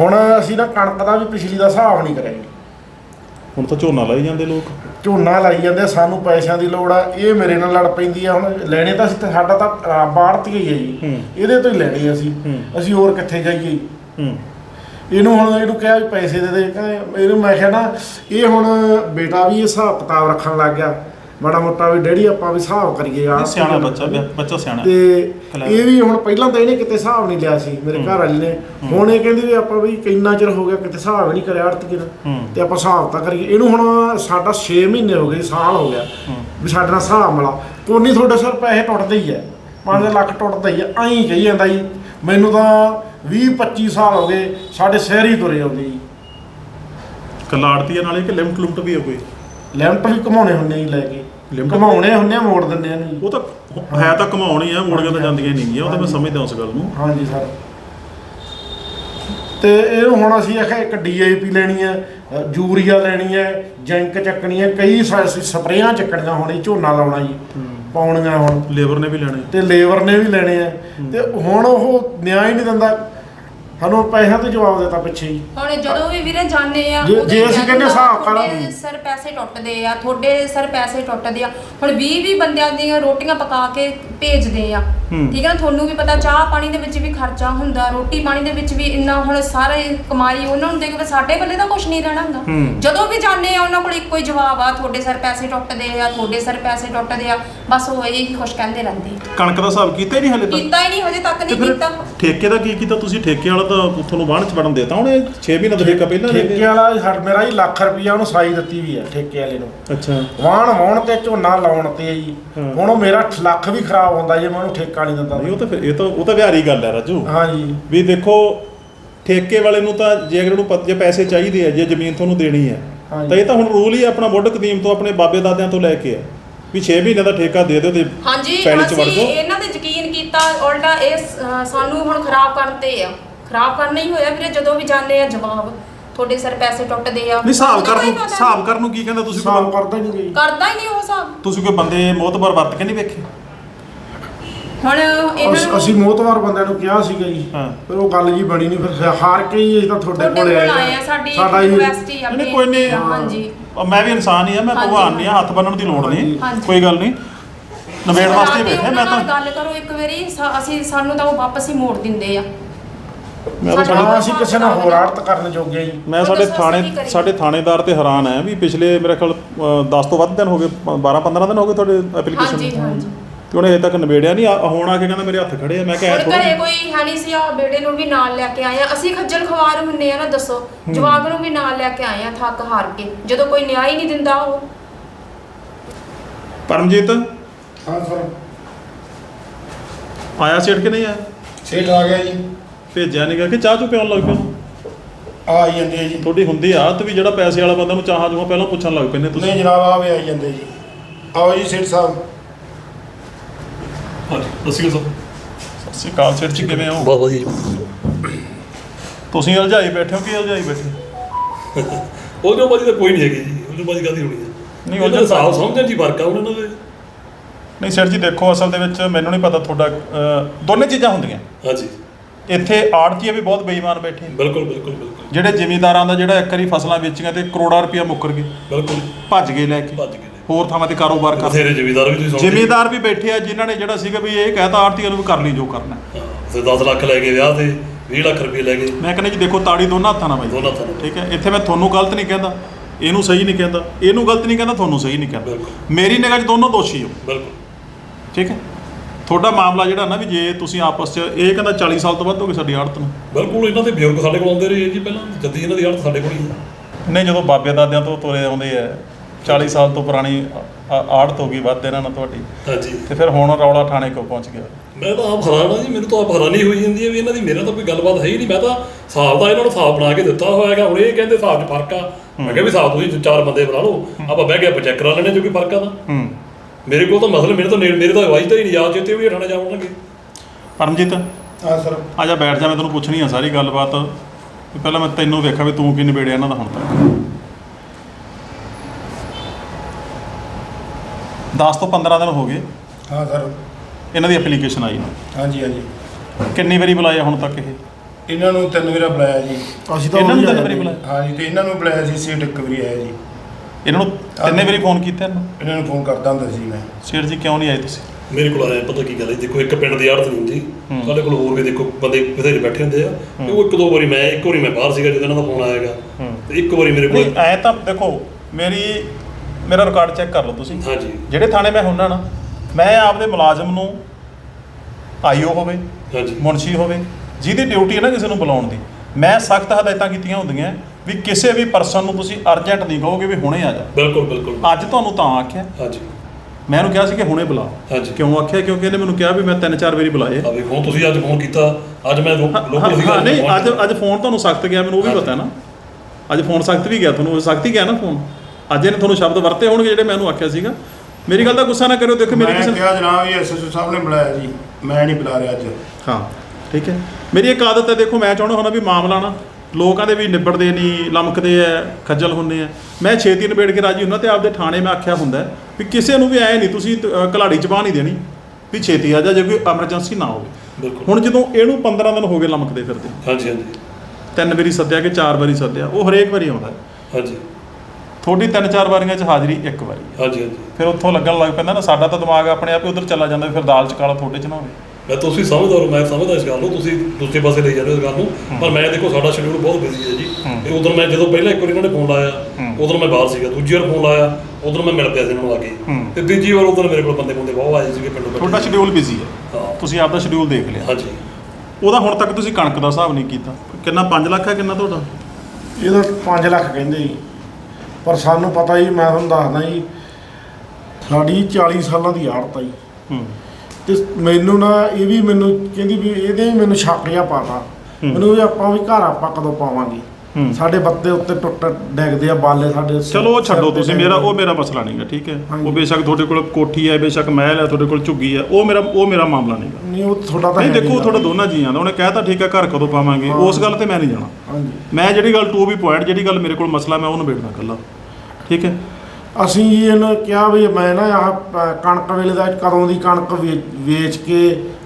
ਹੁਣ ਅਸੀਂ ਨਾ ਕਣਕ ਦਾ ਵੀ ਪਿਛਲੀ ਦਾ ਹਿਸਾਬ ਨਹੀਂ ਕਰਿਆ ਜੀ। ਹੁਣ ਤਾਂ ਝੋਨਾ ਲਾਈ ਜਾਂਦੇ ਲੋਕ। ਝੋਨਾ ਲਾਈ ਜਾਂਦੇ ਸਾਨੂੰ ਪੈਸਿਆਂ ਦੀ ਲੋੜ ਆ ਇਹ ਮੇਰੇ ਨਾਲ ਲੜ ਪੈਂਦੀ ਆ ਹੁਣ ਲੈਣੇ ਤਾਂ ਅਸੀਂ ਤਾਂ ਸਾਡਾ ਤਾਂ ਬਾੜਤ ਗਈ ਹੈ ਜੀ। ਹੂੰ। ਇਹਦੇ ਤੋਂ ਹੀ ਲੈਣੇ ਅਸੀਂ। ਹੂੰ। ਅਸੀਂ ਹੋਰ ਕਿੱਥੇ ਜਾਈਏ? ਹੂੰ। ਇਹਨੂੰ ਹੁਣ ਇਹਨੂੰ ਕਿਹਾ ਵੀ ਪੈਸੇ ਦੇ ਦੇ ਕਹਿੰਦੇ ਇਹਨੂੰ ਮੈਂ ਕਿਹਾ ਨਾ ਇਹ ਹੁਣ ਬੇਟਾ ਵੀ ਇਹ ਹਿਸਾਬ ਕਿਤਾਬ ਰੱਖਣ ਲੱਗ ਗਿਆ। ਮਾੜਾ ਮੋਟਾ ਵੀ ਡੈਡੀ ਆਪਾਂ ਵੀ ਹਿਸਾਬ ਕਰੀਏ ਇਹ ਸਿਆਣਾ ਬੱਚਾ ਬੱਚਾ ਸਿਆਣਾ। ਤੇ। ਇਹ ਵੀ ਹੁਣ ਪਹਿਲਾਂ ਤਾਂ ਇਹਨੇ ਕਿਤੇ ਹਿਸਾਬ ਨਹੀਂ ਲਿਆ ਸੀ ਮੇਰੇ ਘਰ ਵਾਲੀ ਨੇ। ਹੁਣ ਇਹ ਕਹਿੰਦੀ ਵੀ ਆਪਾਂ ਵੀ ਕਿੰਨਾ ਚਿਰ ਹੋ ਗਿਆ ਕਿਤੇ ਹਿਸਾਬ ਨਹੀਂ ਕਰਿਆ ਆੜਤੀ ਦਾ। ਤੇ ਆਪਾਂ ਹਿਸਾਬ ਤਾਂ ਕਰੀਏ। ਇਹਨੂੰ ਹੁਣ ਸਾਡਾ 6 ਮਹੀਨੇ ਹੋ ਗਏ ਸਾਲ ਹੋ ਗਿਆ। ਵੀ ਸਾਡੇ ਨਾਲ ਹਿਸਾਬ ਮਿਲਾ। ਕੋਨੀ ਤੁਹਾਡੇ ਸਰ ਪੈਸੇ ਟੁੱਟਦੇ ਹੀ ਐ 5 ਲੱਖ ਟੁੱਟਦਾ ਹੀ ਐ ਐਂ ਕਹੀ ਜਾਂਦਾ ਜੀ ਮੈਨੂੰ ਤਾਂ 20 25 ਸਾਲ ਹੋ ਗਏ ਸਾਡੇ ਸ਼ਹਿਰੀ ਤੁਰੇ ਆਉਂਦੇ ਜੀ। ਕਲਾੜਤੀ ਨਾਲੇ ਕਿ ਲਿਮਟ ਲੁਮਟ ਵੀ ਹੈ ਕੋਈ? ਲਿਮਟ ਵੀ ਘਮਾਉਣੇ ਹੁੰਦੇ ਜੀ ਲੈ ਕੇ। ਲਿਮਟ ਘਮਾਉਣੇ ਹੁੰਦੇ ਆ ਮੋੜ ਦਿੰਦੇ ਆ ਜੀ ਉਹ ਤਾਂ ਹੈ ਤਾਂ ਕਮਾਉਣੀ ਆ ਮੁੜੀਆਂ ਤਾਂ ਜਾਂਦੀਆਂ ਨਹੀਂ ਗੀਆਂ ਉਹ ਤਾਂ ਮੈਂ ਸਮਝਦਾ ਉਸ ਗੱਲ ਨੂੰ। ਹਾਂਜੀ ਸਰ। ਤੇ ਇਹਨੂੰ ਹੁਣ ਅਸੀਂ ਆਖਿਆ ਇੱਕ ਡੀਏਪੀ ਲੈਣੀ ਹੈ ਅ, ਯੂਰੀਆ ਲੈਣੀ ਹੈ ਜਿੰਕ ਚੱਕਣੀ ਹੈ ਕਈ ਸ- ਅਸੀਂ ਸਪਰੇਆਂ ਚੱਕਣੀਆਂ ਹੁਣ ਇਹ ਝੋਨਾ ਲਾਉਣਾ ਜੀ ਪਾਉਣੀਆਂ ਹੁਣ। ਲੇਬਰ ਨੇ ਵੀ ਲੈਣੇ। ਤੇ ਲੇਬਰ ਨੇ ਵੀ ਲੈਣੇ ਆ। ਤੇ ਹੁਣ ਉਹ ਨਿਆਂ ਹੀ ਨਹੀਂ ਦਿੰਦਾ ਸਾਨੂੰ ਪੈਸਿਆਂ ਤੇ ਜਵਾਬ ਦਿੱਤਾ ਪਿੱਛੇ ਹੀ। ਹੁਣ ਜਦੋਂ ਵੀ ਵੀਰੇ ਜਾਂਦੇ ਆ ਜੇ- ਉਹਦੇ ਜੇ ਅਸੀਂ ਕਹਿੰਦੇ ਹਿਸਾਬ ਕਰ- ਤੁਹਾਡੇ ਸਰ ਪੈਸੇ ਟੁੱਟਦੇ ਆ ਤੁਹਾਡੇ ਸਰ ਪੈਸੇ ਟੁੱਟਦੇ ਆ। ਹੁਣ 20 20 ਬੰਦਿਆਂ ਦੀਆਂ ਰੋਟੀਆਂ ਪਕਾ ਕੇ ਭੇਜਦੇ ਆ। ਹੂੰ। ਠੀਕ ਹੈ ਨਾ? ਤੁਹਾਨੂੰ ਵੀ ਪਤਾ ਚਾਹ ਪਾਣੀ ਦੇ ਵਿੱਚ ਵੀ ਖਰਚਾ ਹੁੰਦਾ ਰੋਟੀ ਪਾਣੀ ਦੇ ਵਿੱਚ ਵੀ ਇੰਨਾ ਹੁਣ ਸਾਰੇ ਕਮਾਈ ਉਹਨਾਂ ਨੂੰ ਦੇਖ ਕੇ ਸਾਡੇ ਬੱਲੇ ਤਾਂ ਕੁਝ ਨਹੀਂ ਰਹਿਣਾ ਹੁੰਦਾ। ਜਦੋਂ ਵੀ ਜਾਂਦੇ ਆ ਉਹਨਾਂ ਕੋਲ ਇੱਕੋ ਹੀ ਜਵਾਬ ਆ ਤੁਹਾਡੇ ਸਰ ਪੈਸੇ ਟੁੱਟਦੇ ਆ ਤੁਹਾਡੇ ਸਰ ਪੈਸੇ ਟੁੱਟਦੇ ਆ। ਬਸ ਉਹ ਇਹੀ ਕੁਛ ਕਹਿੰਦੇ ਰਹਿੰਦੇ। ਕਣਕ ਦਾ ਹਿਸਾਬ ਕੀਤਾ ਹੀ ਨਹੀਂ ਹਲੇ ਤੱਕ? ਕੀਤਾ ਹੀ ਨਹੀਂ ਹਜੇ ਤੱਕ ਤੇ ਨਹੀਂ ਫਿਰ ਕੀਤਾ। ਠੇਕੇ ਦਾ ਕੀ ਕੀਤਾ? ਤੁਸੀਂ ਠੇਕੇ ਵਾਲਾ ਤਾਂ ਤੁਹਾਨੂੰ ਬਾਹਣ ਚ ਵੜਨ ਦੇਤਾ ਉਹਨੇ 6 ਮਹੀਨੇ ਦਾ ਠੇਕਾ ਪਹਿਲਾਂ ਦੇ ਠੇਕੇ ਵਾਲਾ ਸਾਡ ਮੇਰਾ ਹੀ ਲੱਖ ਰੁਪਈਆ ਉਹਨੂੰ ਸਾਈ ਦਿੱਤੀ ਵੀ ਹੈ ਠੇਕੇ ਵਾਲੇ ਨੂੰ। ਅੱਛਾ। ਵਾਹਣ ਵਾਉਣ ਤੇ ਝੋਨਾ ਲਾਉਣ ਤੇ ਹੈ ਜੀ। ਹਾਂ। ਹੁਣ ਉਹ ਮੇਰਾ ਲੱਖ ਵੀ ਖਰਾਬ ਹੁੰਦਾ ਜੇ ਮੈਂ ਉਹਨੂੰ ਠੇਕਾ ਨਹੀਂ ਦਿੰਦਾ ਨਹੀਂ ਉਹ ਤਾਂ ਫਿਰ ਇਹ ਤਾਂ ਉਹ ਤਾਂ ਵਿਹਾਰੀ ਗੱਲ ਹੈ ਰਾਜੂ। ਹਾਂਜੀ ਵੀ ਦੇਖੋ ਠੇਕੇ ਵਾਲੇ ਨੂੰ ਤਾਂ ਜੇ ਅਗਰ ਉਹਨੂੰ ਪ- ਜੇ ਪੈਸੇ ਚਾਹੀਦੇ ਆ ਜੇ ਜ਼ਮੀਨ ਤੁਹਾਨੂੰ ਦੇਣੀ ਹੈ ਹਾਂਜੀ। ਤਾਂ ਇਹ ਤਾਂ ਹੁਣ ਰੂਲ ਹੀ ਆਪਣਾ ਮੁੱਢ ਕਦੀਮ ਤੋਂ ਆਪਣੇ ਬਾਬੇ ਦਾਦਿਆਂ ਤੋਂ ਲੈ ਕੇ ਆ। ਵੀ 6 ਮਹੀਨੇ ਦਾ ਠੇਕਾ ਦੇ ਦਿਓ ਤੇ ਹਾਂਜੀ ਪੈਲੀ ਚ ਵੜ ਅਸੀਂ ਜਾਓ। ਇਹਨਾਂ ਤੇ ਯਕੀਨ ਕੀਤਾ ਉਲਟਾ ਇਹ ਸ- ਸਾਨੂੰ ਹੁਣ ਖਰਾਬ ਕਰਦੇ ਆ। ਖਰਾਬ ਕਰਨਾ ਹੀ ਹੋਇਆ ਵੀਰੇ ਜਦੋਂ ਵੀ ਜਾਂਦੇ ਆ ਜਵਾਬ। ਤੁਹਾਡੇ ਸਰ ਪੈਸੇ ਟੁੱਟਦੇ ਆ। ਨਹੀਂ ਹਿਸਾਬ ਉਹਦਾ ਕਰਨ ਕੋਈ ਨੂੰ ਪਤਾ ਹਿਸਾਬ ਕਰਨ ਨੂੰ ਕੀ ਕਹਿੰਦਾ ਤੁਸੀਂ? ਹਿਸਾਬ ਕੋਈ ਕਰਦਾ ਨਹੀਂ ਗਈ ਕਰਦਾ ਹੀ ਨਹੀਂ ਉਹ ਹਿਸਾਬ। ਤੁਸੀਂ ਕੋਈ ਬੰਦੇ ਮੋਤਬਰ ਵਰਤ ਕੇ ਨਹੀਂ ਵੇਖੇ? ਹੁਣ ਇਹਨਾਂ ਅਸ- ਨੂੰ ਅਸੀਂ ਮੋਤਵਾਰ ਬੰਦਿਆਂ ਨੂੰ ਕਿਹਾ ਸੀਗਾ ਜੀ। ਹਾਂ। ਪਰ ਉਹ ਗੱਲ ਜੀ ਬਣੀ ਨਹੀਂ ਫਿਰ ਹਾਰ ਕੇ ਹੀ ਅਸੀਂ ਤਾਂ ਤੁਹਾਡੇ ਤੁਹਾਡੇ ਕੋਲੇ ਕੋਲ ਆਏ ਆਏ ਆ ਸਾਡੀ ਸਾਡਾ ਹੀ ਯੂਨੀਵਰਸਿਟੀ ਨਹੀਂ, ਕੋਈ ਨਹੀਂ। ਹਾਂਜੀ। ਮੈਂ ਵੀ ਇਨਸਾਨ ਹੀ ਆ ਮੈਂ ਹਾਂਜੀ, ਭਗਵਾਨ ਨਹੀਂ ਆ ਹੱਥ ਬੰਨਣ ਦੀ ਲੋੜ ਨਹੀਂ। ਹਾਂਜੀ। ਕੋਈ ਗੱਲ ਨਹੀਂ। ਨਵੇੜ ਵਾਸਤੇ ਹੀ ਬੈਠੇ ਮੈਂ ਤਾਂ ਗੱਲ ਕਰੋ ਇੱਕ ਵਾਰੀ ਸਾ- ਅਸੀਂ ਸਾਨੂੰ ਤਾਂ ਉਹ ਵਾਪਸ ਹੀ ਮੋੜ ਦਿੰਦੇ ਆ। ਮੈਂ ਤਾਂ ਸਾਡਾ- ਹਾਂ ਅਸੀਂ ਕਿਸੇ ਨਾਲ ਹੋਰ ਆੜਤ ਕਰਨ ਜੋਗੇ ਜੀ। ਮੈਂ ਸਾਡੇ ਦੱਸੋ ਅਸੀਂ ਥਾਣੇ ਕਰੀਏ? ਸਾਡੇ ਥਾਣੇਦਾਰ ਤੇ ਹੈਰਾਨ ਹੈ ਵੀ ਪਿਛਲੇ ਮੇਰੇ ਖਿਆਲ 10 ਤੋਂ ਵੱਧ ਦਿਨ ਹੋ ਗਏ 12 15 ਦਿਨ ਹੋ ਗਏ ਤੁਹਾਡੇ ਐਪਲੀਕੇਸ਼ਨ ਹਾਂਜੀ ਹਾਂਜੀ। ਤੇ ਉਹਨੇ ਅਜੇ ਤੱਕ ਨਿਬੇੜਿਆ ਨਹੀਂ। ਆ- ਹੁਣ ਆ ਕੇ ਕਹਿੰਦਾ ਮੇਰੇ ਹੱਥ ਖੜੇ ਆ ਮੈਂ ਕਿਹਾ ਹੁਣ ਘਰੇ ਕੋਈ ਹੈ ਨਹੀਂ ਸੀ ਆ ਬੇੜੇ ਨੂੰ ਵੀ ਨਾਲ ਲੈ ਕੇ ਆਏ ਆ। ਅਸੀਂ ਖੱਜਲ ਖਵਾਰ ਹੁੰਨੇ ਆ ਨਾ ਦੱਸੋ। ਜਵਾਗ ਨੂੰ ਵੀ ਨਾਲ ਲੈ ਕੇ ਆਏ ਆ ਥੱਕ ਹਾਰ ਕੇ। ਜਦੋਂ ਕੋਈ ਨਿਆਂ ਹੀ ਨਹੀਂ ਦਿੰਦਾ ਉਹ। ਪਰਮਜੀਤ? ਹਾਂ ਸਰ। ਆਇਆ ਛੇੜ ਕੇ ਨਹੀਂ ਆਇਆ? ਸੇਠ ਆ ਗਿਆ ਜੀ। ਭੇਜਿਆ ਨਹੀਂ ਗਾ ਕਿ ਚਾਹ ਚੁ ਪਿਆਉਣ ਲੱਗ ਪਿਆ ਆ ਹੀ ਜਾਂਦੇ ਆ ਜੀ। ਤੁਹਾਡੀ ਹੁੰਦੀ ਆ ਤੇ ਵੀ ਜਿਹੜਾ ਪੈਸੇ ਵਾਲਾ ਬੰਦਾ ਨੂੰ ਚਾਹਾਂ ਜੂਹਾਂ ਪਹਿਲਾਂ ਪੁੱਛਣ ਲੱਗ ਪੈਂਦੇ ਤੁਸੀਂ? ਨਹੀਂ ਜਨਾਬ ਆ ਵੀ ਆਈ ਜਾਂਦੇ ਜੀ। ਆਓ ਜੀ ਸੇਠ ਸਾਹਿਬ। ਹਾਂਜੀ ਦੱਸਿਓ ਸਰ ਸਤਿ ਸ਼੍ਰੀ ਅਕਾਲ ਸਿਰ ਚ ਕਿਵੇਂ ਹੋ? ਬਹੁਤ ਵਧੀਆ ਜੀ। ਤੁਸੀਂ ਉਲਝਾਈ ਬੈਠੇ ਹੋ ਕਿ ਉਲਝਾਈ ਬੈਠੇ ਉਹਦੇ ਬਾਜੀ ਤਾਂ ਕੋਈ ਨਹੀਂ ਹੈਗੀ ਜੀ। ਉਹਦੇ ਬਾਜੀ ਕਾਦੀ ਹੋਣੀ ਹੈ? ਨਹੀਂ, ਉਹਦਾ ਉਹਦੇ- ਹਿਸਾਬ ਸਮਝਣ ਦੀ ਫ਼ਰਕ ਆ ਉਹਨਾਂ ਦੇ। ਨਹੀਂ ਸਿਰ ਜੀ ਦੇਖੋ ਅਸਲ ਦੇ ਵਿੱਚ ਮੈਨੂੰ ਨਹੀਂ ਪਤਾ ਤੁਹਾਡਾ ਅਹ, ਦੋਨੇ ਚੀਜ਼ਾਂ ਹੁੰਦੀਆਂ। ਹਾਂਜੀ। ਇੱਥੇ ਆੜਤੀਏ ਵੀ ਬਹੁਤ ਬੇਈਮਾਨ ਬੈਠੇ ਨੇ। ਬਿਲਕੁਲ ਬਿਲਕੁਲ ਬਿਲਕੁਲ। ਜਿਹੜੇ ਜ਼ਿਮੀਂਦਾਰਾਂ ਦਾ ਜਿਹੜਾ ਇੱਕ ਵਾਰੀ ਫਸਲਾਂ ਵੇਚੀਆਂ ਤੇ ਕਰੋੜਾਂ ਰੁਪਇਆ ਮੁੱਕਰ ਗਏ। ਬਿਲਕੁਲ। ਭੱਜ ਗਏ ਲੈ ਕੇ। ਭੱਜ ਗਏ ਨੇ ਹੋਰ ਥਾਵਾਂ ਤੇ ਕਾਰੋਬਾਰ ਕਰਦੇ। ਬਥੇਰੇ ਜ਼ਿਮੀਦਾਰ ਵੀ ਤੁਸੀਂ ਸੁਣਦੇ। ਜ਼ਿਮੀਂਦਾਰ ਵੀ ਬੈਠੇ ਆ ਜਿਨ੍ਹਾਂ ਨੇ ਜਿਹੜਾ ਸੀਗਾ ਵੀ ਇਹ ਕਹਤਾ ਆੜਤੀਆਂ ਨੂੰ ਵੀ ਕਰ ਲਈ ਜੋ ਕਰਨਾ। ਹਾਂ ਫਿਰ 10 ਲੱਖ ਲੈ ਕੇ ਵਿਆਹ ਤੇ 20 ਲੱਖ ਰੁਪਏ ਲੈ ਗਏ ਮੈਂ ਕਹਿੰਦਾ ਜੀ ਦੇਖੋ ਤਾੜੀ ਦੋਨਾਂ ਹੱਥਾਂ ਨਾਲ ਬਾਈ। ਦੋਨਾਂ ਹੱਥਾਂ ਨਾਲ। ਠੀਕ ਹੈ ਇੱਥੇ ਮੈਂ ਤੁਹਾਨੂੰ ਗਲਤ ਨਹੀਂ ਕਹਿੰਦਾ ਇਹਨੂੰ ਸਹੀ ਨਹੀਂ ਕਹਿੰਦਾ ਇਹਨੂੰ ਗਲਤ ਨਹੀਂ ਕਹਿੰਦਾ ਤੁਹਾਨੂੰ ਸਹੀ ਨਹੀਂ ਕਹਿੰਦਾ। ਬਿਲਕੁਲ। ਮੇਰੀ ਨਿਗਾਹ 'ਚ ਦੋਨੋਂ ਦੋਸ਼ੀ ਹੋ। ਬਿਲਕੁਲ। ਠੀਕ ਹੈ। ਤੁਹਾਡਾ ਮਾਮਲਾ ਜਿਹੜਾ ਨਾ ਵੀ ਜੇ ਤੁਸੀਂ ਆਪਸ 'ਚ ਇਹ ਕਹਿੰਦਾ 40 ਸਾਲ ਤੋਂ ਵੱਧ ਹੋ ਗਏ ਸਾਡੀ ਆੜਤ ਨੂੰ। ਬਿਲਕੁਲ ਇਹਨਾਂ ਦੇ ਬਜ਼ੁਰਗ ਸਾਡੇ ਕੋਲ ਆਉਂਦੇ ਰਹੇ ਜੀ ਪਹਿਲਾਂ ਜੱਦੀ ਇਹਨਾਂ ਦੀ ਹਾਲਤ ਸਾਡੇ ਕੋਲ ਹੀ ਹੈ ਨਹੀਂ ਜਦੋਂ ਬਾਬੇ ਦਾਦਿਆਂ ਤੋਂ ਤੁਰੇ ਆਉਂਦੇ ਆ 40 ਸਾਲ ਤੋਂ ਪੁਰਾਣੀ ਆ- ਆੜਤ ਹੋ ਗਈ ਵੱਧ ਇਹਨਾਂ ਨਾਲ ਤੁਹਾਡੀ। ਹਾਂਜੀ। ਤੇ ਫਿਰ ਹੁਣ ਰੌਲਾ ਥਾਣੇ ਕੋ ਪਹੁੰਚ ਗਿਆ? ਮੈਂ ਤਾਂ ਆਪ ਹੈਰਾਨ ਜੀ ਮੈਨੂੰ ਤਾਂ ਆਪ ਹੈਰਾਨੀ ਹੋਈ ਜਾਂਦੀ ਹੈ ਵੀ ਇਹਨਾਂ ਦੀ ਮੇਰੇ ਤਾਂ ਕੋਈ ਗੱਲਬਾਤ ਹੈ ਹੀ ਨਹੀਂ। ਮੈਂ ਤਾਂ ਹਿਸਾਬ ਦਾ ਇਹਨਾਂ ਨੂੰ ਹਿਸਾਬ ਬਣਾ ਕੇ ਦਿੱਤਾ ਹੋਇਆ ਹੈਗਾ ਹੁਣ ਇਹ ਕਹਿੰਦੇ ਹਿਸਾਬ 'ਚ ਫ਼ਰਕ ਆ। ਮੈਂ ਕਿਹਾ ਵੀ ਹਿਸਾਬ ਤੁਸੀਂ ਚਾਰ ਬੰਦੇ ਬਣਾ ਲਓ ਆਪਾਂ ਬਹਿ ਕੇ ਆਪਾਂ ਚੈੱਕ ਕਰਾ ਲੈਣੇ ਜੋ ਕੋਈ ਫ਼ਰਕ ਆ ਤਾਂ। ਹੂੰ। ਮੇਰੇ ਕੋਲ ਤਾਂ ਮਸਲੇ ਮੇਰੇ ਤਾਂ ਨੇੜੇ- ਮੇਰੇ ਤਾਂ ਆਵਾਜ਼ ਤਾਂ ਹੀ ਨਹੀਂ ਯਾਦ ਜਿੱਤੇ ਵੀ ਠਾਣੇ ਜਾਵਣਗੇ। ਪਰਮਜੀਤ? ਹਾਂ ਸਰ। ਆ ਜਾ ਬੈਠ ਜਾ ਮੈਂ ਤੈਨੂੰ ਪੁੱਛਣੀ ਆ ਸਾਰੀ ਗੱਲਬਾਤ। ਵੀ ਪਹਿਲਾਂ ਮੈਂ ਤੈਨੂੰ ਵੇਖਾਂ ਵੀ ਤੂੰ ਕੀ ਨਿਬੇੜਿਆ ਇਹਨਾਂ ਦਾ ਹੁਣ ਤੱਕ। 10 ਤੋਂ 15 ਦਿਨ ਹੋ ਗਏ। ਹਾਂ ਸਰ। ਇਹਨਾਂ ਦੀ ਐਪਲੀਕੇਸ਼ਨ ਆਈ। ਨੂੰ ਹਾਂਜੀ ਹਾਂਜੀ। ਕਿੰਨੀ ਵਾਰੀ ਬੁਲਾਇਆ ਹੁਣ ਤੱਕ ਇਹ? ਇਹਨਾਂ ਨੂੰ ਤਿੰਨ ਵਾਰ ਬੁਲਾਇਆ ਜੀ। ਅਸੀਂ ਤਾਂ ਇਹਨਾਂ ਨੂੰ ਤਿੰਨ ਵਾਰੀ। ਬੁਲਾਇਆ? ਹਾਂਜੀ ਤੇ ਇਹਨਾਂ ਨੂੰ ਬੁਲਾਇਆ ਸੀ ਸੇਠ ਇੱਕ ਵਾਰੀ ਆਇਆ ਜੀ। ਇਹਨਾਂ ਨੂੰ ਤਿੰਨੇ ਵਾਰੀ ਫੋਨ ਕੀਤਾ ਇਹਨੂੰ ਇਹਨਾਂ ਨੂੰ ਫੋਨ ਕਰਦਾ ਹੁੰਦਾ ਸੀ ਮੈਂ। ਸੇਠ ਜੀ ਕਿਉਂ ਨਹੀਂ ਆਏ ਤੁਸੀਂ? ਮੇਰੇ ਕੋਲ ਆਇਆ ਪਤਾ ਕੀ ਗੱਲ ਹੈ ਦੇਖੋ ਇੱਕ ਪਿੰਡ ਦੀ ਆੜਤ ਨਹੀਂ ਹੁੰਦੀ। ਸਾਡੇ ਕੋਲ ਹੋਰ ਵੀ ਦੇਖੋ ਬੰਦੇ ਬਥੇਰੇ ਬੈਠੇ ਹੁੰਦੇ ਆ। ਤੇ ਉਹ ਇੱਕ ਦੋ ਵਾਰੀ ਮੈਂ ਇੱਕ ਵਾਰੀ ਮੈਂ ਬਾਹਰ ਸੀਗਾ ਜਦੋਂ ਇਹਨਾਂ ਦਾ ਫੋਨ ਆਏਗਾ ਹੂੰ। ਤੇ ਇੱਕ ਵਾਰੀ ਮੇਰੇ ਨਹੀਂ ਕੋਲ ਐ ਤਾਂ ਦੇਖੋ ਮੇਰੀ ਮੇਰਾ ਰਿਕਾਰਡ ਚੈੱਕ ਕਰ ਲਓ ਤੁਸੀਂ। ਹਾਂਜੀ। ਜਿਹੜੇ ਥਾਣੇ ਮੈਂ ਹੁੰਨਾ ਨਾ ਮੈਂ ਆਪਦੇ ਮੁਲਾਜ਼ਮ ਨੂੰ ਆਈਓ ਹੋਵੇ ਹਾਂਜੀ। ਮੁਨਸ਼ੀ ਹੋਵੇ ਜਿਹਦੀ ਡਿਊਟੀ ਹੈ ਨਾ ਕਿਸੇ ਨੂੰ ਬੁਲਾਉਣ ਦੀ। ਮੈਂ ਸਖਤ ਹਦਾਇਤਾਂ ਕੀਤੀਆਂ ਹੁੰਦੀਆਂ। ਵੀ ਕਿਸੇ ਵੀ ਪਰਸਨ ਨੂੰ ਤੁਸੀਂ ਅਰਜੈਂਟ ਨਹੀਂ ਕਹੋਗੇ ਵੀ ਹੁਣੇ ਆ ਜਾ। ਬਿਲਕੁਲ ਬਿਲਕੁਲ। ਅੱਜ ਤੁਹਾਨੂੰ ਤਾਂ ਆਖਿਆ। ਹਾਂਜੀ। ਮੈਂ ਉਹਨੂੰ ਕਿਹਾ ਸੀ ਕਿ ਹੁਣੇ ਬੁਲਾ ਹਾਂਜੀ। ਕਿਉਂ ਆਖਿਆ? ਕਿਉਂਕਿ ਇਹਨੇ ਮੈਨੂੰ ਕਿਹਾ ਵੀ ਮੈਂ ਤਿੰਨ ਚਾਰ ਵਾਰੀ ਬੁਲਾਏ। ਆ ਵੀ ਹੁਣ ਤੁਸੀਂ ਅੱਜ ਫੋਨ ਕੀਤਾ ਅੱਜ ਮੈਂ ਹਾਂ ਲੋਕਲ ਸੀਗਾ। ਹਾਂ, ਨਹੀਂ ਅੱਜ ਅੱਜ ਫੋਨ ਤੁਹਾਨੂੰ ਸਖਤ ਗਿਆ ਮੈਨੂੰ ਉਹ ਵੀ ਪਤਾ ਹੈ ਨਾ। ਅੱਜ ਫੋਨ ਸਖਤ ਵੀ ਗਿਆ ਤੁਹਾਨੂੰ ਸਖਤ ਹੀ ਗਿਆ ਨਾ ਫੋਨ ਅੱਜ ਇਹਨੇ ਤੁਹਾਨੂੰ ਸ਼ਬਦ ਵਰਤੇ ਹੋਣਗੇ ਜਿਹੜੇ ਮੈਨੂੰ ਆਖਿਆ ਸੀਗਾ। ਮੇਰੀ ਗੱਲ ਦਾ ਗੁੱਸਾ ਨਾ ਕਰਿਓ ਦੇਖੋ ਮੇਰੀ ਮੈਂ ਕਿਸੇ ਕਿਹਾ ਜਨਾਬ ਜੀ ਐਸਐਸਓ ਸਾਹਿਬ ਨੇ ਬੁਲਾਇਆ ਜੀ। ਮੈਂ ਨਹੀਂ ਬੁਲਾ ਰਿਹਾ ਅੱਜ। ਹਾਂ ਠੀਕ ਹੈ। ਮੇਰੀ ਇੱਕ ਆਦਤ ਹੈ ਦੇਖੋ ਮੈਂ ਚਾਹੁੰਦਾ ਹੁੰਦਾ ਵੀ ਮਾਮਲਾ ਨਾ ਲੋਕਾਂ ਦੇ ਵੀ ਨਿਬੜਦੇ ਨਹੀਂ ਲਮਕਦੇ ਐ ਖੱਜਲ ਹੁੰਦੇ ਆ ਮੈਂ ਛੇਤੀ ਨਿਬੇੜ ਕੇ ਰਾਜੀ ਹੁੰਦਾ ਤੇ ਆਪਦੇ ਥਾਣੇ ਮੈਂ ਆਖਿਆ ਹੁੰਦਾ ਵੀ ਕਿਸੇ ਨੂੰ ਵੀ ਐ ਨਹੀਂ ਤੁਸੀਂ ਕਲਾੜੀ ਚ ਬਾਹ ਨਹੀਂ ਦੇਣੀ ਵੀ ਛੇਤੀ ਆ ਜਾ ਜੇ ਕੋਈ ਐਮਰਜੈਂਸੀ ਨਾ ਹੋਵੇ। ਬਿਲਕੁਲ। ਹੁਣ ਜਦੋਂ ਇਹਨੂੰ 15 ਦਿਨ ਹੋ ਗਏ ਲਮਕਦੇ ਫਿਰਦੇ। ਹਾਂਜੀ ਹਾਂਜੀ। ਤਿੰਨ ਵਾਰੀ ਸੱਦਿਆ ਕਿ ਚਾਰ ਵਾਰੀ ਸੱਦਿਆ ਉਹ ਹਰੇਕ ਵਾਰੀ ਆਉਂਦਾ। ਹਾਂਜੀ। ਤੁਹਾਡੀ ਤਿੰਨ ਚਾਰ ਵਾਰੀਆਂ 'ਚ ਹਾਜ਼ਰੀ ਇੱਕ ਵਾਰੀ। ਹਾਂਜੀ ਹਾਂਜੀ। ਫਿਰ ਉੱਥੋਂ ਲੱਗਣ ਲੱਗ ਪੈਂਦਾ ਨਾ ਸਾਡਾ ਤਾਂ ਦਿਮਾਗ ਆਪਣੇ ਆਪ ਹੀ ਉਧਰ ਚਲਾ ਜਾਂਦਾ ਫਿਰ ਦਾਲ ਚ ਕਾਲਾ ਤੁਹਾਡੇ ਚ ਨਾ ਹੋਵੇ। ਮੈਂ ਤੁਸੀਂ ਸਮਝਦਾ ਹੋ ਮੈਂ ਸਮਝਦਾ ਇਸ ਗੱਲ ਨੂੰ ਤੁਸੀਂ ਦੂਜੇ ਪਾਸੇ ਲਈ ਜਾਂਦੇ ਹੋ ਇਸ ਗੱਲ ਨੂੰ ਪਰ ਮੈਂ ਦੇਖੋ ਸਾਡਾ ਸ਼ਡਿਊਲ ਬਹੁਤ ਬਿਜ਼ੀ ਹੈ ਜੀ। ਤੇ ਉਦੋਂ ਮੈਂ ਜਦੋਂ ਪਹਿਲਾਂ ਇੱਕ ਵਾਰੀ ਇਹਨਾਂ ਨੇ ਫੋਨ ਲਾਇਆ ਉਦੋਂ ਮੈਂ ਬਾਹਰ ਸੀਗਾ ਦੂਜੀ ਵਾਰ ਫੋਨ ਲਾਇਆ ਉਦੋਂ ਮੈਂ ਮਿਲ ਪਿਆ ਸੀ ਇਹਨਾਂ ਨੂੰ ਆ ਕੇ। ਤੇ ਤੀਜੀ ਵਾਰ ਉਦੋਂ ਮੇਰੇ ਕੋਲ ਬੰਦੇ ਬੰਦੇ ਬਹੁਤ ਆਏ ਸੀਗੇ ਪਿੰਡੋਂ ਤੁਹਾਡਾ। ਸ਼ਡਿਊਲ ਬਿਜ਼ੀ ਹੈ। ਹਾਂ। ਤੁਸੀਂ ਆਪਦਾ ਸ਼ਡਿਊਲ ਦੇਖ ਲਿਆ। ਹਾਂਜੀ। ਉਹਦਾ ਹੁਣ ਤੱਕ ਤੁਸੀਂ ਕਣਕ ਦਾ ਹਿਸਾਬ ਨਹੀਂ ਕੀਤਾ। ਕਿੰਨਾ 5 ਲੱਖ ਹੈ ਕਿੰਨਾ ਤੁਹਾਡਾ? ਇਹਦਾ 5 ਲੱਖ ਕਹਿੰਦੇ ਜੀ। ਪਰ ਸਾਨੂੰ ਪਤਾ ਜੀ ਮੈਂ ਤੁਹਾਨੂੰ ਦੱਸਦਾ ਜੀ ਸਾਡੀ 40 ਸਾਲਾਂ ਦੀ ਆੜਤ ਆ ਜੀ। ਹੂੰ। ਤੇ ਮੈਨੂੰ ਨਾ ਇਹ ਵੀ ਮੈਨੂੰ ਕਹਿੰਦੀ ਵੀ ਇਹਦੇ ਵੀ ਮੈਨੂੰ ਜਿਹਾ ਪਾਤਾ ਮੈਨੂੰ ਵੀ ਆਪਾਂ ਵੀ ਘਰ ਆਪਾਂ ਕਦੋਂ ਪਾਵਾਂਗੇ। ਸਾਡੇ ਬੱਤੇ ਉੱਤੇ ਟੁੱਟ ਡੈਗਦੇ ਆ ਬਾਲੇ ਸਾਡੇ ਚਲੋ ਉਹ ਛੱਡੋ ਤੁਸੀਂ ਮੇਰਾ। ਉਹ ਮੇਰਾ ਮਸਲਾ ਨਹੀਂਗਾ ਠੀਕ ਹੈ। ਉਹ ਬੇਸ਼ੱਕ ਤੁਹਾਡੇ ਕੋਲ ਕੋਠੀ ਹੈ ਬੇਸ਼ੱਕ ਮਹਿਲ ਹੈ ਤੁਹਾਡੇ ਕੋਲ ਝੁੱਗੀ ਹੈ ਉਹ ਮੇਰਾ ਉਹ ਮੇਰਾ ਮਾਮਲਾ ਨਹੀਂਗਾ ਨਹੀਂ ਉਹ ਤੁਹਾਡਾ ਤਾਂ ਨਹੀਂ ਦੇਖੋ। ਤੁਹਾਡਾ ਦੋਨਾਂ ਜੀਆਂ ਦਾ ਉਹਨੇ ਕਹਿਤਾ ਠੀਕ ਹੈ ਘਰ ਕਦੋਂ ਪਾਵਾਂਗੇ। ਉਸ ਗੱਲ ਤੇ ਮੈਂ ਨਹੀਂ ਜਾਣਾ ਹਾਂਜੀ ਮੈਂ ਜਿਹੜੀ ਗੱਲ ਟੂ ਵੀ ਪੁਆਇੰਟ ਜਿਹੜੀ ਗੱਲ ਮੇਰੇ ਕੋਲ ਮਸਲਾ ਮੈਂ ਉਹਨੂੰ ਵੇਖਣਾ ਕੱਲਾ ਠੀਕ ਹੈ ਅਸੀਂ ਜੀ ਇਹਨੂੰ ਕਿਹਾ ਵੀ ਮੈਂ ਨਾ ਆਹ ਕਣਕ ਵੇਲੇ ਦਾ ਕਦੋਂ ਦੀ ਕਣਕ ਵੇ- ਵੇਚ ਕੇ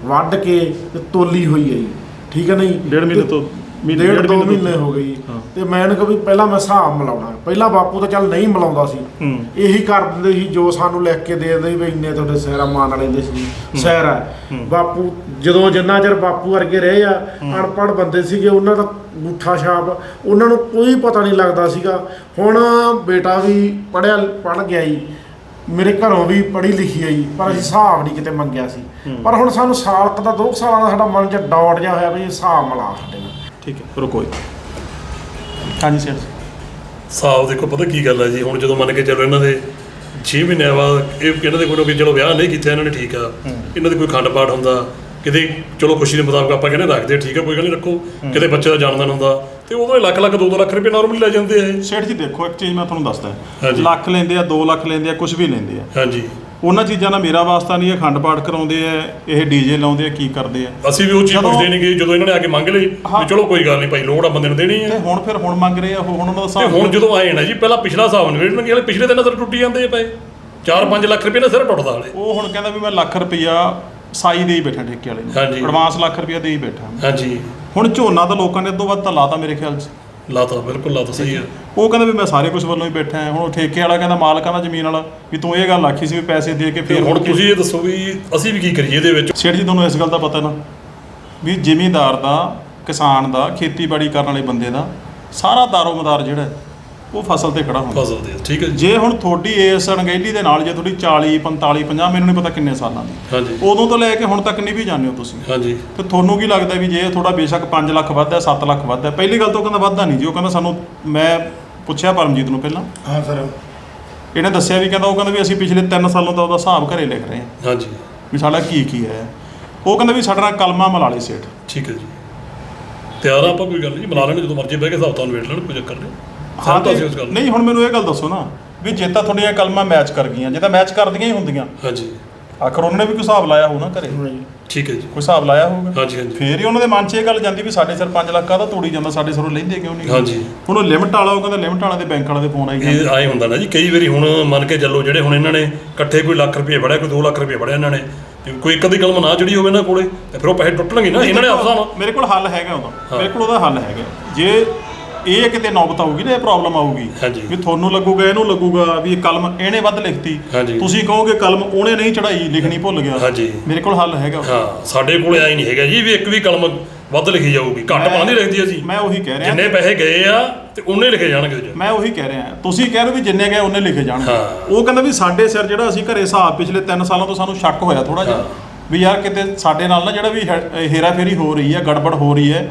ਵੱਢ ਕੇ ਤੇ ਤੋਲੀ ਹੋਈ ਹੈ ਜੀ। ਠੀਕ ਹੈ ਨਹੀਂ ਡੇਢ ਮਹੀਨੇ ਤੋਂ ਮਹੀਨੇ, ਡੇਢ ਦੋ ਮਹੀਨੇ ਹੋ ਗਈ। ਤੇ ਮੈਂ ਇਹਨੂੰ ਕਿਹਾ ਵੀ ਪਹਿਲਾਂ ਮੈਂ ਹਿਸਾਬ ਮਿਲਾਉਣਾ। ਪਹਿਲਾਂ ਬਾਪੂ ਤਾਂ ਚੱਲ ਨਹੀਂ ਮਿਲਾਉਂਦਾ ਸੀ। ਇਹੀ ਕਰ ਦਿੰਦੇ ਸੀ ਜੋ ਸਾਨੂੰ ਲਿਖ ਕੇ ਦੇ ਦਿੰਦੇ ਵੀ ਇੰਨੇ ਤੁਹਾਡੇ ਸਹਿਰਾ ਮੰਨ ਲੈਂਦੇ ਸੀ। ਸਹਿਰ ਬਾਪੂ ਜਦੋਂ ਜਿੰਨਾ ਚਿਰ ਬਾਪੂ ਵਰਗੇ ਰਹੇ ਆ ਅਨਪੜ੍ਹ ਬੰਦੇ ਸੀਗੇ ਉਹਨਾਂ ਦਾ ਅੰਗੂਠਾ ਛਾਪ ਉਹਨਾਂ ਨੂੰ ਕੋਈ ਪਤਾ ਨਹੀਂ ਲੱਗਦਾ ਸੀਗਾ। ਹੁਣ ਬੇਟਾ ਵੀ ਪੜਿਆ ਪੜ ਗਿਆ ਜੀ। ਮੇਰੇ ਘਰੋਂ ਵੀ ਪੜ੍ਹੀ ਲਿਖੀ ਆਈ ਪਰ ਅਸੀਂ ਹਿਸਾਬ ਨਹੀਂ ਕਿਤੇ ਮੰਗਿਆ ਸੀ। ਪਰ ਹੁਣ ਸਾਨੂੰ ਸਾਲ ਕੁ ਦਾ ਦੋ ਕੁ ਸਾਲਾਂ ਦਾ ਸਾਡਾ ਮਨ 'ਚ ਡਾਟ ਜਿਹਾ ਹੋਇਆ ਵੀ ਹਿਸਾਬ ਮਿਲਾ ਸਾਡੇ ਨਾਲ ਠੀਕ ਹੈ ਰੁਕੋ ਜੀ। ਹਾਂਜੀ ਸਰ ਸਾਫ਼ ਦੇਖੋ ਪਤਾ ਕੀ ਗੱਲ ਹੈ ਜੀ ਹੁਣ ਜਦੋਂ ਮੰਨ ਕੇ ਚੱਲੋ ਇਹਨਾਂ ਦੇ 6 ਮਹੀਨਿਆਂ ਬਾਅਦ ਇਹ ਇਹਨਾਂ ਦੇ ਕੋਈ ਨਾ ਕੋਈ ਚਲੋ ਵਿਆਹ ਨਹੀਂ ਕੀਤਾ ਇਹਨਾਂ ਨੇ ਠੀਕ ਆ। ਇਹਨਾਂ ਦੇ ਕੋਈ ਖੰਡ ਪਾਠ ਹੁੰਦਾ ਕਿਤੇ ਚਲੋ ਖੁਸ਼ੀ ਦੇ ਮੁਤਾਬਕ ਆਪਾਂ ਕਹਿੰਦੇ ਰੱਖਦੇ ਆ, ਠੀਕ ਆ ਕੋਈ ਗੱਲ ਨਹੀਂ ਰੱਖੋ। ਕਿਤੇ ਬੱਚੇ ਦਾ ਜਨਮਦਿਨ ਹੁੰਦਾ ਤੇ ਉਦੋਂ ਇਹ ਲੱਖ ਲੱਖ 2-2 ਲੱਖ ਰੁਪਏ ਨਾਰਮਲੀ ਲੈ ਜਾਂਦੇ ਆ ਇਹ। ਸੇਠ ਜੀ ਦੇਖੋ ਇੱਕ ਚੀਜ਼ ਮੈਂ ਤੁਹਾਨੂੰ ਦੱਸਦਾ। ਹਾਂਜੀ। ਲੱਖ ਲੈਂਦੇ ਆ 2 ਲੱਖ ਲੈਂਦੇ ਆ ਕੁਝ ਵੀ ਲੈਂਦੇ ਆ। ਹਾਂਜੀ। ਉਹਨਾਂ ਚੀਜ਼ਾਂ ਨਾਲ ਮੇਰਾ ਵਾਸਤਾ ਨਹੀਂ ਇਹ ਖੰਡ ਪਾਠ ਕਰਾਉਂਦੇ ਆ ਇਹ ਡੀਜੇ ਲਾਉਂਦੇ ਆ ਕੀ ਕਰਦੇ ਆ ਅਸੀਂ ਵੀ ਉਹ ਚੀਜ਼ ਜਦੋਂ- ਪੁੱਛਦੇ ਨਹੀਂ ਗਏ ਜਦੋਂ ਇਹਨਾਂ ਨੇ ਆ ਕੇ ਮੰਗ ਲਈ ਹਾਂ। ਵੀ ਚਲੋ ਕੋਈ ਗੱਲ ਨਹੀਂ ਭਾਈ ਲੋੜ ਆ ਬੰਦੇ ਨੂੰ ਦੇਣੀ ਤੇ ਹੈ ਹੁਣ ਫਿਰ ਹੁਣ ਮੰਗ ਰਹੇ ਆ ਉਹ ਹੁਣ ਉਹਨਾਂ ਦਾ ਤੇ ਹਿਸਾਬ ਹੁਣ ਜਦੋਂ ਆਏ ਨਾ ਜੀ ਪਹਿਲਾਂ ਪਿਛਲਾ ਹਿਸਾਬ ਨਿਬੇੜਨਗੇ ਹਲੇ ਪਿਛਲੇ ਦਿਨਾਂ ਸਿਰ ਟੁੱਟੀ ਜਾਂਦੇ ਆ ਪਏ 4-5 ਲੱਖ ਰੁਪਏ ਨਾਲ ਸਿਰ ਟੁੱਟਦਾ ਹਲੇ। ਉਹ ਹੁਣ ਕਹਿੰਦਾ ਵੀ ਮੈਂ ਲੱਖ ਰੁਪਈਆ ਸਾਈ ਦੇ ਹੀ ਬੈਠਾ ਠੇਕੇ ਵਾਲੇ ਨੂੰ। ਹਾਂਜੀ। ਐਡਵਾਂਸ ਲੱਖ ਰੁਪਈਆ ਦੇ ਹੀ ਬੈਠਾ। ਹਾਂਜੀ। ਹੁਣ ਝੋਨਾ ਤਾਂ ਲੋਕਾਂ ਨੇ ਅੱਧੋ ਵੱਧ ਤਾਂ ਲਾਤਾ ਮੇਰੇ ਖਿਆਲ 'ਚ। ਲਾਤਾ ਬਿਲਕੁਲ ਲਾਤਾ ਸਹੀ ਹੈ ਉਹ ਕਹਿੰਦਾ ਵੀ ਮੈਂ ਸਾਰੇ ਕੁਝ ਵੱਲੋਂ ਹੀ ਬੈਠਾ ਹਾਂ। ਹੁਣ ਉਹ ਠੇਕੇ ਵਾਲਾ ਕਹਿੰਦਾ ਮਾਲਕਾਂ ਦਾ ਜ਼ਮੀਨ ਵਾਲਾ ਵੀ ਤੂੰ ਇਹ ਗੱਲ ਆਖੀ ਸੀ ਵੀ ਪੈਸੇ ਦੇ ਕੇ ਫਿਰ ਹੁਣ ਤੁਸੀਂ ਇਹ ਦੱਸੋ ਵੀ ਅਸੀਂ ਵੀ ਕੀ ਕਰੀਏ ਇਹਦੇ ਵਿੱਚ? ਸੇਠ ਜੀ ਤੁਹਾਨੂੰ ਇਸ ਗੱਲ ਦਾ ਪਤਾ ਨਾ ਵੀ ਜ਼ਿਮੀਂਦਾਰ ਦਾ ਕਿਸਾਨ ਦਾ ਖੇਤੀਬਾੜੀ ਕਰਨ ਵਾਲੇ ਬੰਦੇ ਦਾ ਸਾਰਾ ਦਾਰੋਮਦਾਰ ਜਿਹੜਾ ਉਹ ਫਸਲ ਤੇ ਖੜਾ ਹੁੰਦਾ। ਫਸਲ ਦੇ ਠੀਕ ਹੈ ਜੀ। ਜੇ ਹੁਣ ਤੁਹਾਡੀ ਇਸ ਅਣਗਹਿਲੀ ਦੇ ਨਾਲ ਜੇ ਤੁਹਾਡੀ 40 45 50 ਮੈਨੂੰ ਨਹੀਂ ਪਤਾ ਕਿੰਨੇ ਸਾਲਾਂ ਦੀ। ਹਾਂਜੀ। ਉਦੋਂ ਤੋਂ ਲੈ ਕੇ ਹੁਣ ਤੱਕ ਨਹੀਂ ਵੀ ਜਾਣਦੇ ਹੋ ਤੁਸੀਂ। ਹਾਂਜੀ। ਤੇ ਤੁਹਾਨੂੰ ਕੀ ਲੱਗਦਾ ਵੀ ਜੇ ਥੋੜਾ ਬੇਸ਼ੱਕ 5 ਲੱਖ ਵੱਧ ਹੈ 7 ਲੱਖ ਵੱਧ ਹੈ ਪਹਿਲੀ ਗੱਲ ਤਾਂ ਉਹ ਕਹਿੰਦਾ ਵੱਧਦਾ ਨਹੀਂ ਜੀ ਉਹ ਕਹਿੰਦਾ ਸਾਨੂੰ ਮੈਂ ਪੁੱਛਿਆ ਪਰਮਜੀਤ ਨੂੰ ਪਹਿਲਾਂ। ਹਾਂ ਸਰ। ਇਹਨੇ ਦੱਸਿਆ ਵੀ ਕਹਿੰਦਾ ਉਹ ਕਹਿੰਦਾ ਵੀ ਅਸੀਂ ਪਿਛਲੇ 3 ਸਾਲਾਂ ਦਾ ਉਹਦਾ ਹਿਸਾਬ ਘਰੇ ਲਿਖ ਰਹੇ ਹਾਂ। ਹਾਂਜੀ। ਵੀ ਸਾਡਾ ਕੀ ਕੀ ਹੈ। ਉਹ ਕਹਿੰਦਾ ਵੀ ਸਾਡਾ ਨਾਲ ਕਲਮਾ ਮਲਾ ਲਈ ਸੇਠ। ਠੀਕ ਹੈ ਜੀ। ਤਿਆਰ ਆ ਆਪਾਂ ਕੋਈ ਗੱਲ ਨਹੀਂ ਜੀ ਮਿਲਾ ਲੈਣ ਜਦੋਂ ਮਰਜ਼ੀ ਬਹਿ ਕੇ ਹਿਸਾਬ ਤੁਹਾਨੂੰ ਵੇਟ ਲੈਣ ਕੋਈ ਚੱਕਰ ਨਹੀਂ। ਹਾਂ ਹਾਂ ਤੇ ਅਸੀਂ ਉਸ ਗੱਲ। ਨਹੀਂ ਹੁਣ ਮੈਨੂੰ ਇਹ ਗੱਲ ਦੱਸੋ ਨਾ ਵੀ ਜੇ ਤਾਂ ਤੁਹਾਡੀਆਂ ਕਲਮਾਂ ਮੈਚ ਕਰ ਗਈਆਂ ਜੇ ਤਾਂ ਮੈਚ ਕਰਦੀਆਂ ਹੀ ਹੁੰਦੀਆਂ। ਹਾਂਜੀ। ਆਖਰ ਉਹਨਾਂ ਨੇ ਵੀ ਕੋਈ ਹਿਸਾਬ ਲਾਇਆ ਹੋਊ ਨਾ ਘਰੇ? ਠੀਕ ਹੈ ਜੀ। ਕੋਈ ਹਿਸਾਬ ਲਾਇਆ ਹੋਊਗਾ? ਹਾਂਜੀ ਹਾਂਜੀ। ਫੇਰ ਹੀ ਉਹਨਾਂ ਦੇ ਮਨ 'ਚ ਇਹ ਗੱਲ ਜਾਂਦੀ ਵੀ ਸਾਡੇ ਸਿਰ 5 ਲੱਖ ਆ ਤਾਂ ਤੋੜੀ ਜਾਂਦਾ ਸਾਡੇ ਸਿਰੋਂ ਲੈਂਦੇ ਕਿਉਂ ਨਹੀਂ? ਹਾਂਜੀ। ਹੁਣ ਉਹ ਲਿਮਟ ਵਾਲਾ ਉਹ ਕਹਿੰਦਾ ਲਿਮਟ ਵਾਲਾ ਦੇ ਬੈਂਕ ਵਾਲਾ ਦੇ ਫੋਨ ਆਈ ਜਾਂਦੇ। ਇਹ ਆਏ ਹੁੰਦਾ ਨਾ ਜੀ ਕਈ ਵਾਰੀ ਹੁਣ ਮੰਨ ਕੇ ਚੱਲੋ ਜਿਹੜੇ ਹੁਣ ਇਹਨਾਂ ਨੇ ਇਕੱਠੇ ਕੋਈ ਲੱਖ ਰੁਪਏ ਫੜਿਆ ਕੋਈ 2 ਲੱਖ ਰੁਪਏ ਫੜਿਆ ਇਹਨਾਂ ਨੇ ਤੇ ਕੋਈ ਇੱਕ ਅੱਧੀ ਕਲਮ ਨਾ ਜਿਹੜੀ ਹੋਵੇ ਨਾ ਕੋਲੇ ਤੇ ਫਿਰ ਉਹ ਪੈਸੇ ਟੁੱਟਣਗੇ ਨਾ ਇਹਨਾਂ ਨੇ ਆਪਸਾਂ ਨਾਲ ਮੇਰੇ ਕੋਲ ਹੱਲ ਹੈਗਾ ਉਹਦਾ। ਮੇਰੇ ਕੋਲ ਉਹਦਾ ਹੱਲ ਹੈਗਾ। ਜੇ ਇਹ ਕਿਤੇ ਨੌਬਤ ਆਊਗੀ ਨਾ ਇਹ ਪ੍ਰੋਬਲਮ ਆਊਗੀ ਹਾਂਜੀ। ਵੀ ਤੁਹਾਨੂੰ ਲੱਗੂਗਾ ਇਹਨੂੰ ਲੱਗੂਗਾ ਵੀ ਇਹ ਕਲਮ ਇਹਨੇ ਵੱਧ ਲਿਖਤੀ ਹਾਂਜੀ। ਤੁਸੀਂ ਕਹੋਗੇ ਕਲਮ ਉਹਨੇ ਨਹੀਂ ਚੜਾਈ ਲਿਖਣੀ ਭੁੱਲ ਗਿਆ ਹਾਂਜੀ। ਮੇਰੇ ਕੋਲ ਹੱਲ ਹੈਗਾ ਹਾਂ ਸਾਡੇ ਕੋਲੇ ਆਈ ਨਹੀਂ ਹੈਗਾ ਜੀ ਵੀ ਇੱਕ ਵੀ ਕਲਮ ਵੱਧ ਲਿਖੀ ਜਾਊਗੀ ਘੱਟ ਪਾ ਨਹੀਂ ਲਿਖਦੀ ਅਸੀਂ ਮੈਂ ਉਹੀ ਕਹਿ ਰਿਹਾ ਜਿੰਨੇ ਪੈਸੇ ਗਏ ਆ ਤੇ ਉਹਨੇ ਲਿਖੇ ਜਾਣਗੇ ਜੀ ਮੈਂ ਉਹੀ ਕਹਿ ਰਿਹਾ ਤੁਸੀਂ ਕਹਿ ਰਹੇ ਹੋ ਵੀ ਜਿੰਨੇ ਗਏ ਉਹਨੇ ਲਿਖੇ ਜਾਣਗੇ ਹਾਂ। ਉਹ ਕਹਿੰਦਾ ਵੀ ਸਾਡੇ ਸਿਰ ਜਿਹੜਾ ਅਸੀਂ ਘਰੇ ਹਿਸਾਬ ਪਿਛਲੇ 3 ਸਾਲਾਂ ਤੋਂ ਸਾਨੂੰ ਸ਼ੱਕ ਹੋਇਆ ਥੋੜਾ ਜਿਹਾ। ਵੀ ਯਾਰ ਕਿਤੇ ਸਾਡੇ ਨਾਲ ਨਾ ਜਿਹੜਾ ਵੀ ਹੇਰਾ ਫੇਰੀ ਹੋ ਰਹੀ ਹੈ ਗੜਬੜ ਹੋ ਰਹੀ ਹੈ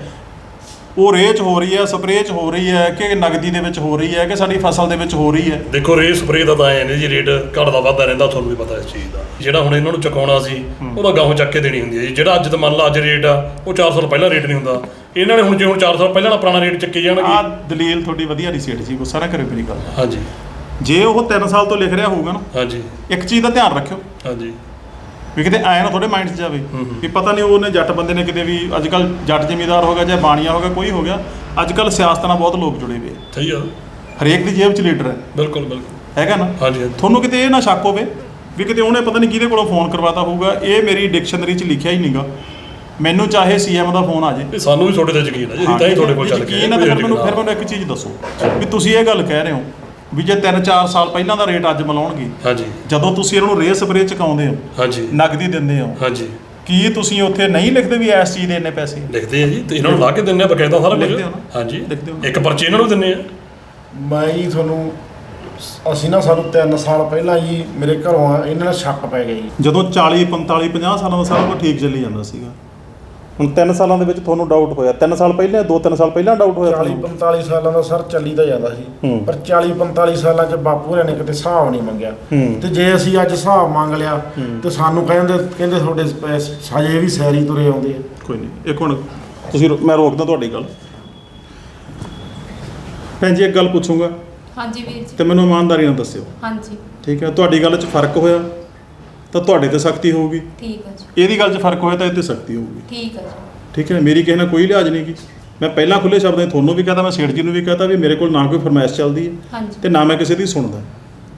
ਉਹ ਰੇਚ ਹੋ ਰਹੀ ਹੈ ਸਪਰੇਅ ਚ ਹੋ ਰਹੀ ਹੈ ਕਿ ਨਗਦੀ ਦੇ ਵਿੱਚ ਹੋ ਰਹੀ ਹੈ ਕਿ ਸਾਡੀ ਫਸਲ ਦੇ ਵਿੱਚ ਹੋ ਰਹੀ ਹੈ? ਦੇਖੋ ਰੇ ਸਪਰੇ ਦਾ ਤਾਂ ਐ ਨੇ ਜੀ ਰੇਟ ਘਟਦਾ ਵੱਧਦਾ ਰਹਿੰਦਾ ਤੁਹਾਨੂੰ ਵੀ ਪਤਾ ਇਸ ਚੀਜ਼ ਦਾ। ਜਿਹੜਾ ਹੁਣ ਇਹਨਾਂ ਨੂੰ ਚੁਕਾਉਣਾ ਸੀ ਉਹਦਾ ਗਾਹੋਂ ਚੱਕ ਕੇ ਦੇਣੀ ਹੁੰਦੀ ਹੈ ਜੀ। ਜਿਹੜਾ ਅੱਜ ਤਾਂ ਮੰਨ ਲਾ ਅੱਜ ਰੇਟ ਆ ਉਹ 4 ਸਾਲ ਪਹਿਲਾਂ ਰੇਟ ਨਹੀਂ ਹੁੰਦਾ। ਇਹਨਾਂ ਨੇ ਹੁਣ ਜੇ ਹੁਣ 4 ਸਾਲ ਪਹਿਲਾਂ ਦਾ ਪੁਰਾਣਾ ਰੇਟ ਚੱਕੇ ਜਾਣਗੇ। ਦਲੀਲ ਤੁਹਾਡੀ ਵਧੀਆ ਨਹੀਂ ਸੇਠ ਜੀ ਗੁੱਸਾ ਨਾ ਕਰਿਓ ਮੇਰੀ ਗੱਲ। ਹਾਂਜੀ। ਜੇ ਉਹ 3 ਸਾਲ ਤੋਂ ਲਿਖ ਰਿਹਾ ਹੋਊਗਾ ਨਾ ਹਾਂਜੀ। ਇੱਕ ਚੀਜ਼ ਦਾ ਧਿਆਨ ਰੱਖਿਓ। ਹਾਂਜੀ। ਵੀ ਕਿਤੇ ਆਇਆ ਨਾ ਤੁਹਾਡੇ ਮਾਈਂਡ 'ਚ ਜਾਵੇ। ਵੀ ਪਤਾ ਨਹੀਂ ਉਹਨੇ ਜੱਟ ਬੰਦੇ ਨੇ ਕਿਤੇ ਵੀ ਅੱਜ ਕੱਲ ਜੱਟ ਜ਼ਿਮੀਦਾਰ ਹੋ ਗਿਆ ਜਾਂ ਬਾਣੀਆ ਹੋ ਗਿਆ ਕੋਈ ਹੋ ਗਿਆ ਅੱਜ ਕੱਲ ਸਿਆਸਤ ਨਾਲ ਬਹੁਤ ਲੋਕ ਜੁੜੇ ਹੋਏ ਆ। ਸਹੀ ਆ ਹਰੇਕ ਦੀ ਜੇਬ 'ਚ ਲੀਡਰ ਹੈ। ਬਿਲਕੁਲ ਬਿਲਕੁਲ। ਹੈਗਾ ਨਾ? ਹਾਂਜੀ ਹਾਂਜੀ। ਤੁਹਾਨੂੰ ਕਿਤੇ ਇਹ ਨਾ ਸ਼ੱਕ ਹੋਵੇ ਵੀ ਕਿਤੇ ਉਹਨੇ ਪਤਾ ਨਹੀਂ ਕਿਹਦੇ ਕੋਲੋਂ ਫੋਨ ਕਰਵਾਤਾ ਹੋਊਗਾ ਇਹ ਮੇਰੀ ਡਿਕਸ਼ਨਰੀ 'ਚ ਲਿਖਿਆ ਹੀ ਨਹੀਂਗਾ। ਮੈਨੂੰ ਚਾਹੇ ਸੀਐਮ ਦਾ ਫੋਨ ਆ ਜੇ। ਇਹ ਸਾਨੂੰ ਵੀ ਤੁਹਾਡੇ ਤੇ ਯਕੀਨ ਹੈ ਜੀ ਅਸੀਂ ਤਾਂ ਹੀ ਤੁਹਾਡੇ ਕੋਲ ਚੱਲ ਕੇ ਯਕੀਨ ਹੈ ਤਾਂ ਫਿਰ ਮੈਨੂੰ ਫਿਰ ਮੈਨੂੰ ਇੱਕ ਚੀਜ਼ ਦੱਸੋ ਵੀ ਤੁਸੀਂ ਇਹ ਗੱਲ ਕਹਿ ਰਹੇ ਹੋ ਵੀ ਜੇ 3-4 ਸਾਲ ਪਹਿਲਾਂ ਦਾ ਰੇਟ ਅੱਜ ਮਿਲਾਉਣਗੇ। ਹਾਂਜੀ। ਜਦੋਂ ਤੁਸੀਂ ਇਹਨਾਂ ਨੂੰ ਰੇ ਸਪਰੇ ਚਕਾਉਂਦੇ ਹੋ ਹਾਂਜੀ। ਨਗਦੀ ਦਿੰਦੇ ਹੋ। ਹਾਂਜੀ। ਕੀ ਤੁਸੀਂ ਉੱਥੇ ਨਹੀਂ ਲਿਖਦੇ ਵੀ ਇਸ ਚੀਜ਼ ਦੇ ਇੰਨੇ ਪੈਸੇ? ਲਿਖਦੇ ਆ ਜੀ ਤੇ ਇਹਨਾਂ ਨੂੰ ਲਾ ਕੇ ਦਿੰਨੇ ਆ ਬਕਾਇਦਾ ਸਾਰਾ ਕੁਝ। ਲਿਖਦੇ ਹੋ ਨਾ? ਹਾਂਜੀ। ਲਿਖਦੇ ਹੋ। ਇੱਕ ਪਰਚੀ ਇਹਨਾਂ ਨੂੰ ਦਿੰਨੇ ਆ। ਮੈਂ ਜੀ ਤੁਹਾਨੂੰ ਅਸੀਂ ਨਾ ਸਾਨੂੰ 3 ਸਾਲ ਪਹਿਲਾਂ ਜੀ ਮੇਰੇ ਘਰੋਂ ਆ ਇਹਨਾਂ ਨਾਲ ਸ਼ੱਕ ਪੈ ਗਿਆ ਜੀ। ਜਦੋਂ 40 45 50 ਸਾਲਾਂ ਦਾ ਸਾਰਾ ਕੁਝ ਠੀਕ ਚੱਲੀ ਜਾਂਦਾ ਸੀਗਾ। ਹੁਣ 3 ਸਾਲਾਂ ਦੇ ਵਿੱਚ ਤੁਹਾਨੂੰ ਡਾਊਟ ਹੋਇਆ। 3 ਸਾਲ ਪਹਿਲਾਂ 2-3 ਸਾਲ ਪਹਿਲਾਂ ਡਾਊਟ ਹੋਇਆ 40 ਤੁਹਾਨੂੰ? 45 ਸਾਲਾਂ ਦਾ ਸਰ ਚੱਲੀ ਤਾਂ ਜਾਂਦਾ ਸੀ। ਹੂੰ। ਪਰ 40 45 ਸਾਲਾਂ 'ਚ ਬਾਪੂ ਹੋਰਾਂ ਨੇ ਕਿਤੇ ਹਿਸਾਬ ਨਹੀਂ ਮੰਗਿਆ। ਹੂੰ। ਤੇ ਜੇ ਅਸੀਂ ਅੱਜ ਹਿਸਾਬ ਮੰਗ ਲਿਆ ਤੇ ਸਾਨੂੰ ਕਹਿੰਦੇ ਕਹਿੰਦੇ ਤੁਹਾਡੇ ਸਾਜੇ ਵੀ ਸੈਰੀ ਤੁਰੇ ਆਉਂਦੇ ਆ। ਕੋਈ ਨਹੀਂ। ਇੱਕ ਹੁਣ ਤੁਸੀਂ ਰੋ- ਮੈਂ ਰੋਕਦਾ ਤੁਹਾਡੀ ਗੱਲ। ਭੈਣ ਜੀ ਇੱਕ ਗੱਲ ਪੁੱਛੂੰਗਾ। ਹਾਂਜੀ ਵੀਰ ਜੀ। ਤੇ ਮੈਨੂੰ ਇਮਾਨਦਾਰੀ ਨਾਲ ਦੱਸਿਓ। ਹਾਂਜੀ। ਠੀਕ ਹੈ ਤੁਹਾਡੀ ਗੱਲ 'ਚ ਫ਼ਰਕ ਹੋਇਆ? ਤਾਂ ਤੁਹਾਡੇ ਤੇ ਸਖਤੀ ਹੋਊਗੀ। ਠੀਕ ਹੈ ਜੀ। ਇਹਦੀ ਗੱਲ 'ਚ ਫ਼ਰਕ ਹੋਇਆ ਤਾਂ ਇਹ ਤੇ ਸਖਤੀ ਹੋਊਗੀ। ਠੀਕ ਹੈ ਜੀ। ਠੀਕ ਹੈ ਮੇਰੀ ਕਿਸੇ ਨਾਲ ਕੋਈ ਲਿਹਾਜ਼ ਨਹੀਂ ਗੀ। ਮੈਂ ਪਹਿਲਾਂ ਖੁੱਲੇ ਸ਼ਬਦਾਂ 'ਚ ਤੁਹਾਨੂੰ ਵੀ ਕਹਤਾ ਮੈਂ ਸੇਠ ਜੀ ਨੂੰ ਵੀ ਕਹਤਾ ਵੀ ਮੇਰੇ ਕੋਲ ਨਾ ਕੋਈ ਫਰਮਾਇਸ਼ ਚੱਲਦੀ ਹੈ ਹਾਂਜੀ। ਤੇ ਨਾ ਮੈਂ ਕਿਸੇ ਦੀ ਸੁਣਦਾ।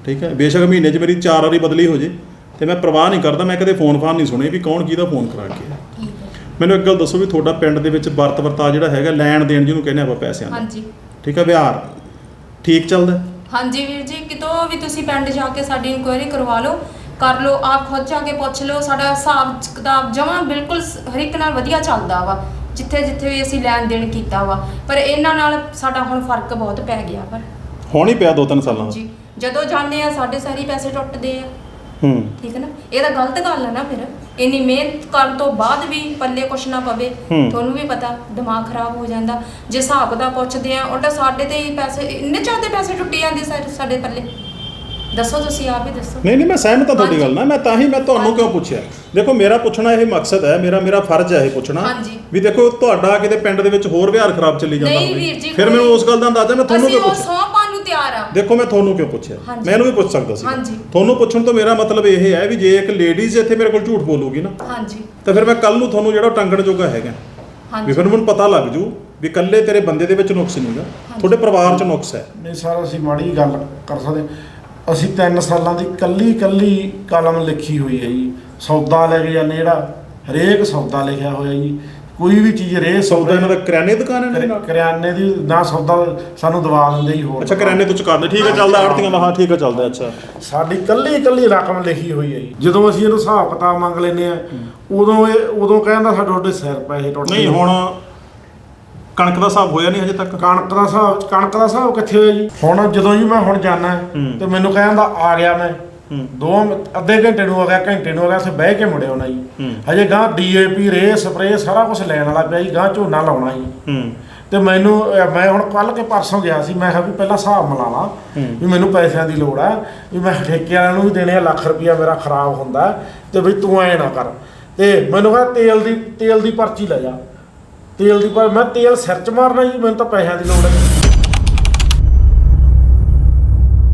ਠੀਕ ਹੈ ਬੇਸ਼ੱਕ ਮਹੀਨੇ 'ਚ ਮੇਰੀ ਚਾਰ ਵਾਰੀ ਬਦਲੀ ਹੋ ਜੇ ਤੇ ਮੈਂ ਪਰਵਾਹ ਨਹੀਂ ਕਰਦਾ ਮੈਂ ਕਦੇ ਫੋਨ ਫਾਨ ਨਹੀਂ ਸੁਣੇ ਵੀ ਕੌਣ ਕਿਹਦਾ ਫੋਨ ਕਰਾ ਕੇ ਆਇਆ। ਠੀਕ ਹੈ ਮੈਨੂੰ ਇੱਕ ਗੱਲ ਦੱਸੋ ਵੀ ਤੁਹਾਡਾ ਪਿੰਡ ਦੇ ਵਿੱਚ ਵਰਤ ਵਰਤਾ ਜਿਹੜਾ ਹੈਗਾ ਲੈਣ ਦੇਣ ਜਿਹਨੂੰ ਕਹਿੰਦੇ ਆਪਾਂ ਪੈਸਿਆਂ ਦਾ। ਹਾਂਜੀ। ਠੀਕ ਹੈ ਵਿਹਾਰ ਠੀਕ ਚੱਲਦਾ? ਹੈ? ਹਾਂਜੀ ਵੀਰ ਜੀ ਕਿਤੋਂ ਵੀ ਤੁਸੀਂ ਪਿੰਡ ਜਾ ਕੇ ਸਾਡੀ ਇਨਕੁਆਇਰੀ ਕਰਵਾ ਲਓ ਕਰ ਲਓ ਆਪ ਖੁਦ ਜਾ ਕੇ ਪੁੱਛ ਲਓ ਸਾਡਾ ਹਿਸਾਬ ਕਿਤਾਬ ਜਮਾਂ ਬਿਲਕੁਲ ਸ- ਹਰ ਇੱਕ ਨਾਲ ਵਧੀਆ ਚੱਲਦਾ ਵਾ ਜਿੱਥੇ ਜਿੱਥੇ ਵੀ ਅਸੀਂ ਲੈਣ ਦੇਣ ਕੀਤਾ ਵਾ ਪਰ ਇਹਨਾਂ ਨਾਲ ਸਾਡਾ ਹੁਣ ਫ਼ਰਕ ਬਹੁਤ ਪੈ ਗਿਆ ਪਰ। ਹੁਣ ਹੀ ਪਿਆ ਦੋ ਤਿੰਨ ਸਾਲਾਂ ਦਾ। ਜੀ ਜਦੋਂ ਜਾਂਦੇ ਆ ਸਾਡੇ ਸਾਰੇ ਪੈਸੇ ਟੁੱਟਦੇ ਆ। ਹੂੰ। ਠੀਕ ਹੈ ਨਾ? ਇਹ ਤਾਂ ਗਲਤ ਗੱਲ ਹੈ ਨਾ ਫਿਰ। ਇੰਨੀ ਮਿਹਨਤ ਕਰਨ ਤੋਂ ਬਾਅਦ ਵੀ ਪੱਲੇ ਕੁਛ ਨਾ ਪਵੇ ਹੂੰ। ਤੁਹਾਨੂੰ ਵੀ ਪਤਾ ਦਿਮਾਗ ਖਰਾਬ ਹੋ ਜਾਂਦਾ। ਜੇ ਹਿਸਾਬ ਦਾ ਪੁੱਛਦੇ ਆ ਉਲਟਾ ਸਾਡੇ ਤੇ ਹੀ ਪੈਸੇ ਇੰਨੇ ਜ਼ਿਆਦਾ ਪੈਸੇ ਟੁੱਟੀ ਜਾਂਦੇ ਸਾਡੇ ਪੱਲੇ। ਦੱਸੋ ਤੁਸੀਂ ਆਪ ਹੀ ਦੱਸੋ। ਨਹੀਂ ਨਹੀਂ ਮੈਂ ਸਹਿਮਤ ਹਾਂ ਤੁਹਾਡੀ। ਗੱਲ ਨਾਲ। ਮੈਂ ਤਾਂ ਹੀ ਮੈਂ ਤੁਹਾਨੂੰ ਕਿਉਂ ਪੁੱਛਿਆ? ਦੇਖੋ ਮੇਰਾ ਪੁੱਛਣਾ ਇਹ ਮਕਸਦ ਹੈ ਮੇਰਾ ਮੇਰਾ ਫਰਜ਼ ਹੈ ਇਹ ਪੁੱਛਣਾ ਹਾਂਜੀ। ਵੀ ਦੇਖੋ ਤੁਹਾਡਾ ਕਿਤੇ ਪਿੰਡ ਦੇ ਵਿੱਚ ਹੋਰ ਵਿਹਾਰ ਖਰਾਬ ਚੱਲੀ ਜਾਂਦਾ ਨਹੀਂ ਹੋਵੇ। ਵੀਰ ਜੀ, ਫਿਰ ਕੋਈ- ਮੈਨੂੰ ਉਸ ਗੱਲ ਦਾ ਅੰਦਾਜ਼ਾ ਮੈਂ ਤੁਹਾਨੂੰ ਅਸੀਂ ਕਿਉਂ ਉਹ ਪੁੱਛਿਆ? ਸੌ ਪਾਉਣ ਨੂੰ ਤਿਆਰ ਆ। ਦੇਖੋ ਮੈਂ ਤੁਹਾਨੂੰ ਕਿਉਂ ਪੁੱਛਿਆ? ਹਾਂਜੀ। ਮੈਂ ਇਹਨੂੰ ਵੀ ਪੁੱਛ ਸਕਦਾ ਸੀ। ਹਾਂਜੀ। ਤੁਹਾਨੂੰ ਪੁੱਛਣ ਤੋਂ ਮੇਰਾ ਮਤਲਬ ਇਹ ਹੈ ਵੀ ਜੇ ਇੱਕ ਲੇਡੀਜ਼ ਇੱਥੇ ਮੇਰੇ ਕੋਲ ਝੂਠ ਬੋਲੂਗੀ ਨਾ ਹਾਂਜੀ। ਤਾਂ ਫਿਰ ਮੈਂ ਕੱਲ ਨੂੰ ਤੁਹਾਨੂੰ ਜਿਹੜਾ ਉਹ ਟੰਗਣ ਜੋਗਾ ਹੈਗਾ। ਵੀ ਹਾਂਜੀ ਫਿਰ ਮੈਨੂੰ ਪਤਾ ਲੱਗ ਜੂ ਵੀ ਕੱਲੇ ਤੇਰੇ ਬੰਦੇ ਦੇ ਵਿੱਚ ਨੁਕਸ ਨਹੀਂਗਾ ਤੁਹਾਡੇ ਪਰਿਵਾਰ 'ਚ ਨੁਕਸ ਹੈ। ਨਹੀਂ ਸਰ ਅਸੀਂ ਮਾੜੀ ਗੱਲ ਕਰ ਸਕਦੇ ਅਸੀਂ 3 ਸਾਲਾਂ ਦੀ ਕੱਲੀ ਕੱਲੀ ਕਲਮ ਲਿਖੀ ਹੋਈ ਹੈ ਜੀ। ਸੌਦਾ ਲੈ ਕੇ ਜਾਂਦੇ ਜਿਹੜਾ ਹਰੇਕ ਸੌਦਾ ਲਿਖਿਆ ਹੋਇਆ ਜੀ। ਕੋਈ ਵੀ ਚੀਜ਼ ਰੇ ਸੌਦਾ ਇਹਨਾਂ ਦਾ ਕਰਿਆਨੇ ਦੁਕਾਨ ਹੈ ਨਾਲ? ਕਰਿਆਨੇ ਦੀ ਨਾ ਸੌਦਾ ਸਾਨੂੰ ਦਵਾ ਦਿੰਦੇ ਜੀ ਹੋਰ। ਅੱਛਾ ਕਰਿਆਨੇ ਤੋਂ ਚੁਕਾਉਂਦੇ। ਠੀਕ ਹੈ ਚੱਲਦਾ ਆੜਤੀਆਂ ਦਾ ਹਾਂ ਠੀਕ ਹੈ ਚੱਲਦਾ ਅੱਛਾ। ਸਾਡੀ ਕੱਲੀ ਕੱਲੀ ਰਕਮ ਲਿਖੀ ਹੋਈ ਹੈ ਜੀ। ਜਦੋਂ ਅਸੀਂ ਇਹਨੂੰ ਹਿਸਾਬ ਕਿਤਾਬ ਮੰਗ ਲੈਨੇ ਆ ਉਦੋਂ ਇਹ ਉਦੋਂ ਕਹਿੰਦਾ ਸਾਡੇ ਸਿਰ ਪੈਸੇ ਟੁੱਟ ਨਹੀਂ। ਹੁਣ ਕਣਕ ਦਾ ਹਿਸਾਬ ਹੋਇਆ ਨਹੀਂ ਹਜੇ ਤੱਕ ਕਣਕ ਦਾ ਹਿਸਾਬ ਕਣਕ ਦਾ ਹਿਸਾਬ ਕਿੱਥੇ ਹੋਇਆ ਜੀ ਹੁਣ ਜਦੋਂ ਜੀ ਮੈਂ ਹੁਣ ਜਾਣਾ। ਤੇ ਮੈਨੂੰ ਕਹਿੰਦਾ ਆ ਗਿਆ ਮੈਂ। ਦੋ ਅੱਧੇ ਘੰਟੇ ਨੂੰ ਆ ਗਿਆ ਘੰਟੇ ਨੂੰ ਆ ਗਿਆ ਉੱਥੇ ਬਹਿ ਕੇ ਮੁੜਿਆ ਉਹਨਾਂ ਜੀ। ਹਜੇ ਗਾਂ ਡੀਏਪੀ ਰੇ ਸਪਰੇ ਸਾਰਾ ਕੁਝ ਲੈਣ ਵਾਲਾ ਪਿਆ ਜੀ ਗਾਂ ਝੋਨਾ ਲਾਉਣਾ ਜੀ ਤੇ ਮੈਨੂੰ ਮੈਂ ਹੁਣ ਕੱਲ ਕੇ ਪਰਸੋਂ ਗਿਆ ਸੀ ਮੈਂ ਕਿਹਾ ਵੀ ਪਹਿਲਾਂ ਹਿਸਾਬ ਮਿਲਾ ਲਾਂ। ਵੀ ਮੈਨੂੰ ਪੈਸਿਆਂ ਦੀ ਲੋੜ ਆ ਵੀ ਮੈਂ ਠੇਕੇ ਵਾਲਿਆਂ ਨੂੰ ਵੀ ਦੇਣੇ ਆ ਲੱਖ ਰੁਪਇਆ ਮੇਰਾ ਖਰਾਬ ਹੁੰਦਾ ਤੇ ਵੀ ਤੂੰ ਐ ਨਾ ਕਰ ਤੇ ਮੈਨੂੰ ਕਹਿੰਦਾ ਤੇਲ ਦੀ ਤੇਲ ਦੀ ਪਰਚੀ ਲੈ ਜਾ ਤੇਲ ਦੀ ਪਰ ਮੈਂ ਤੇਲ ਸਿਰ ਚ ਮਾਰਨਾ ਜੀ, ਮੈਨੂੰ ਤਾਂ ਪੈਸਿਆਂ ਦੀ ਲੋੜ ਹੈ।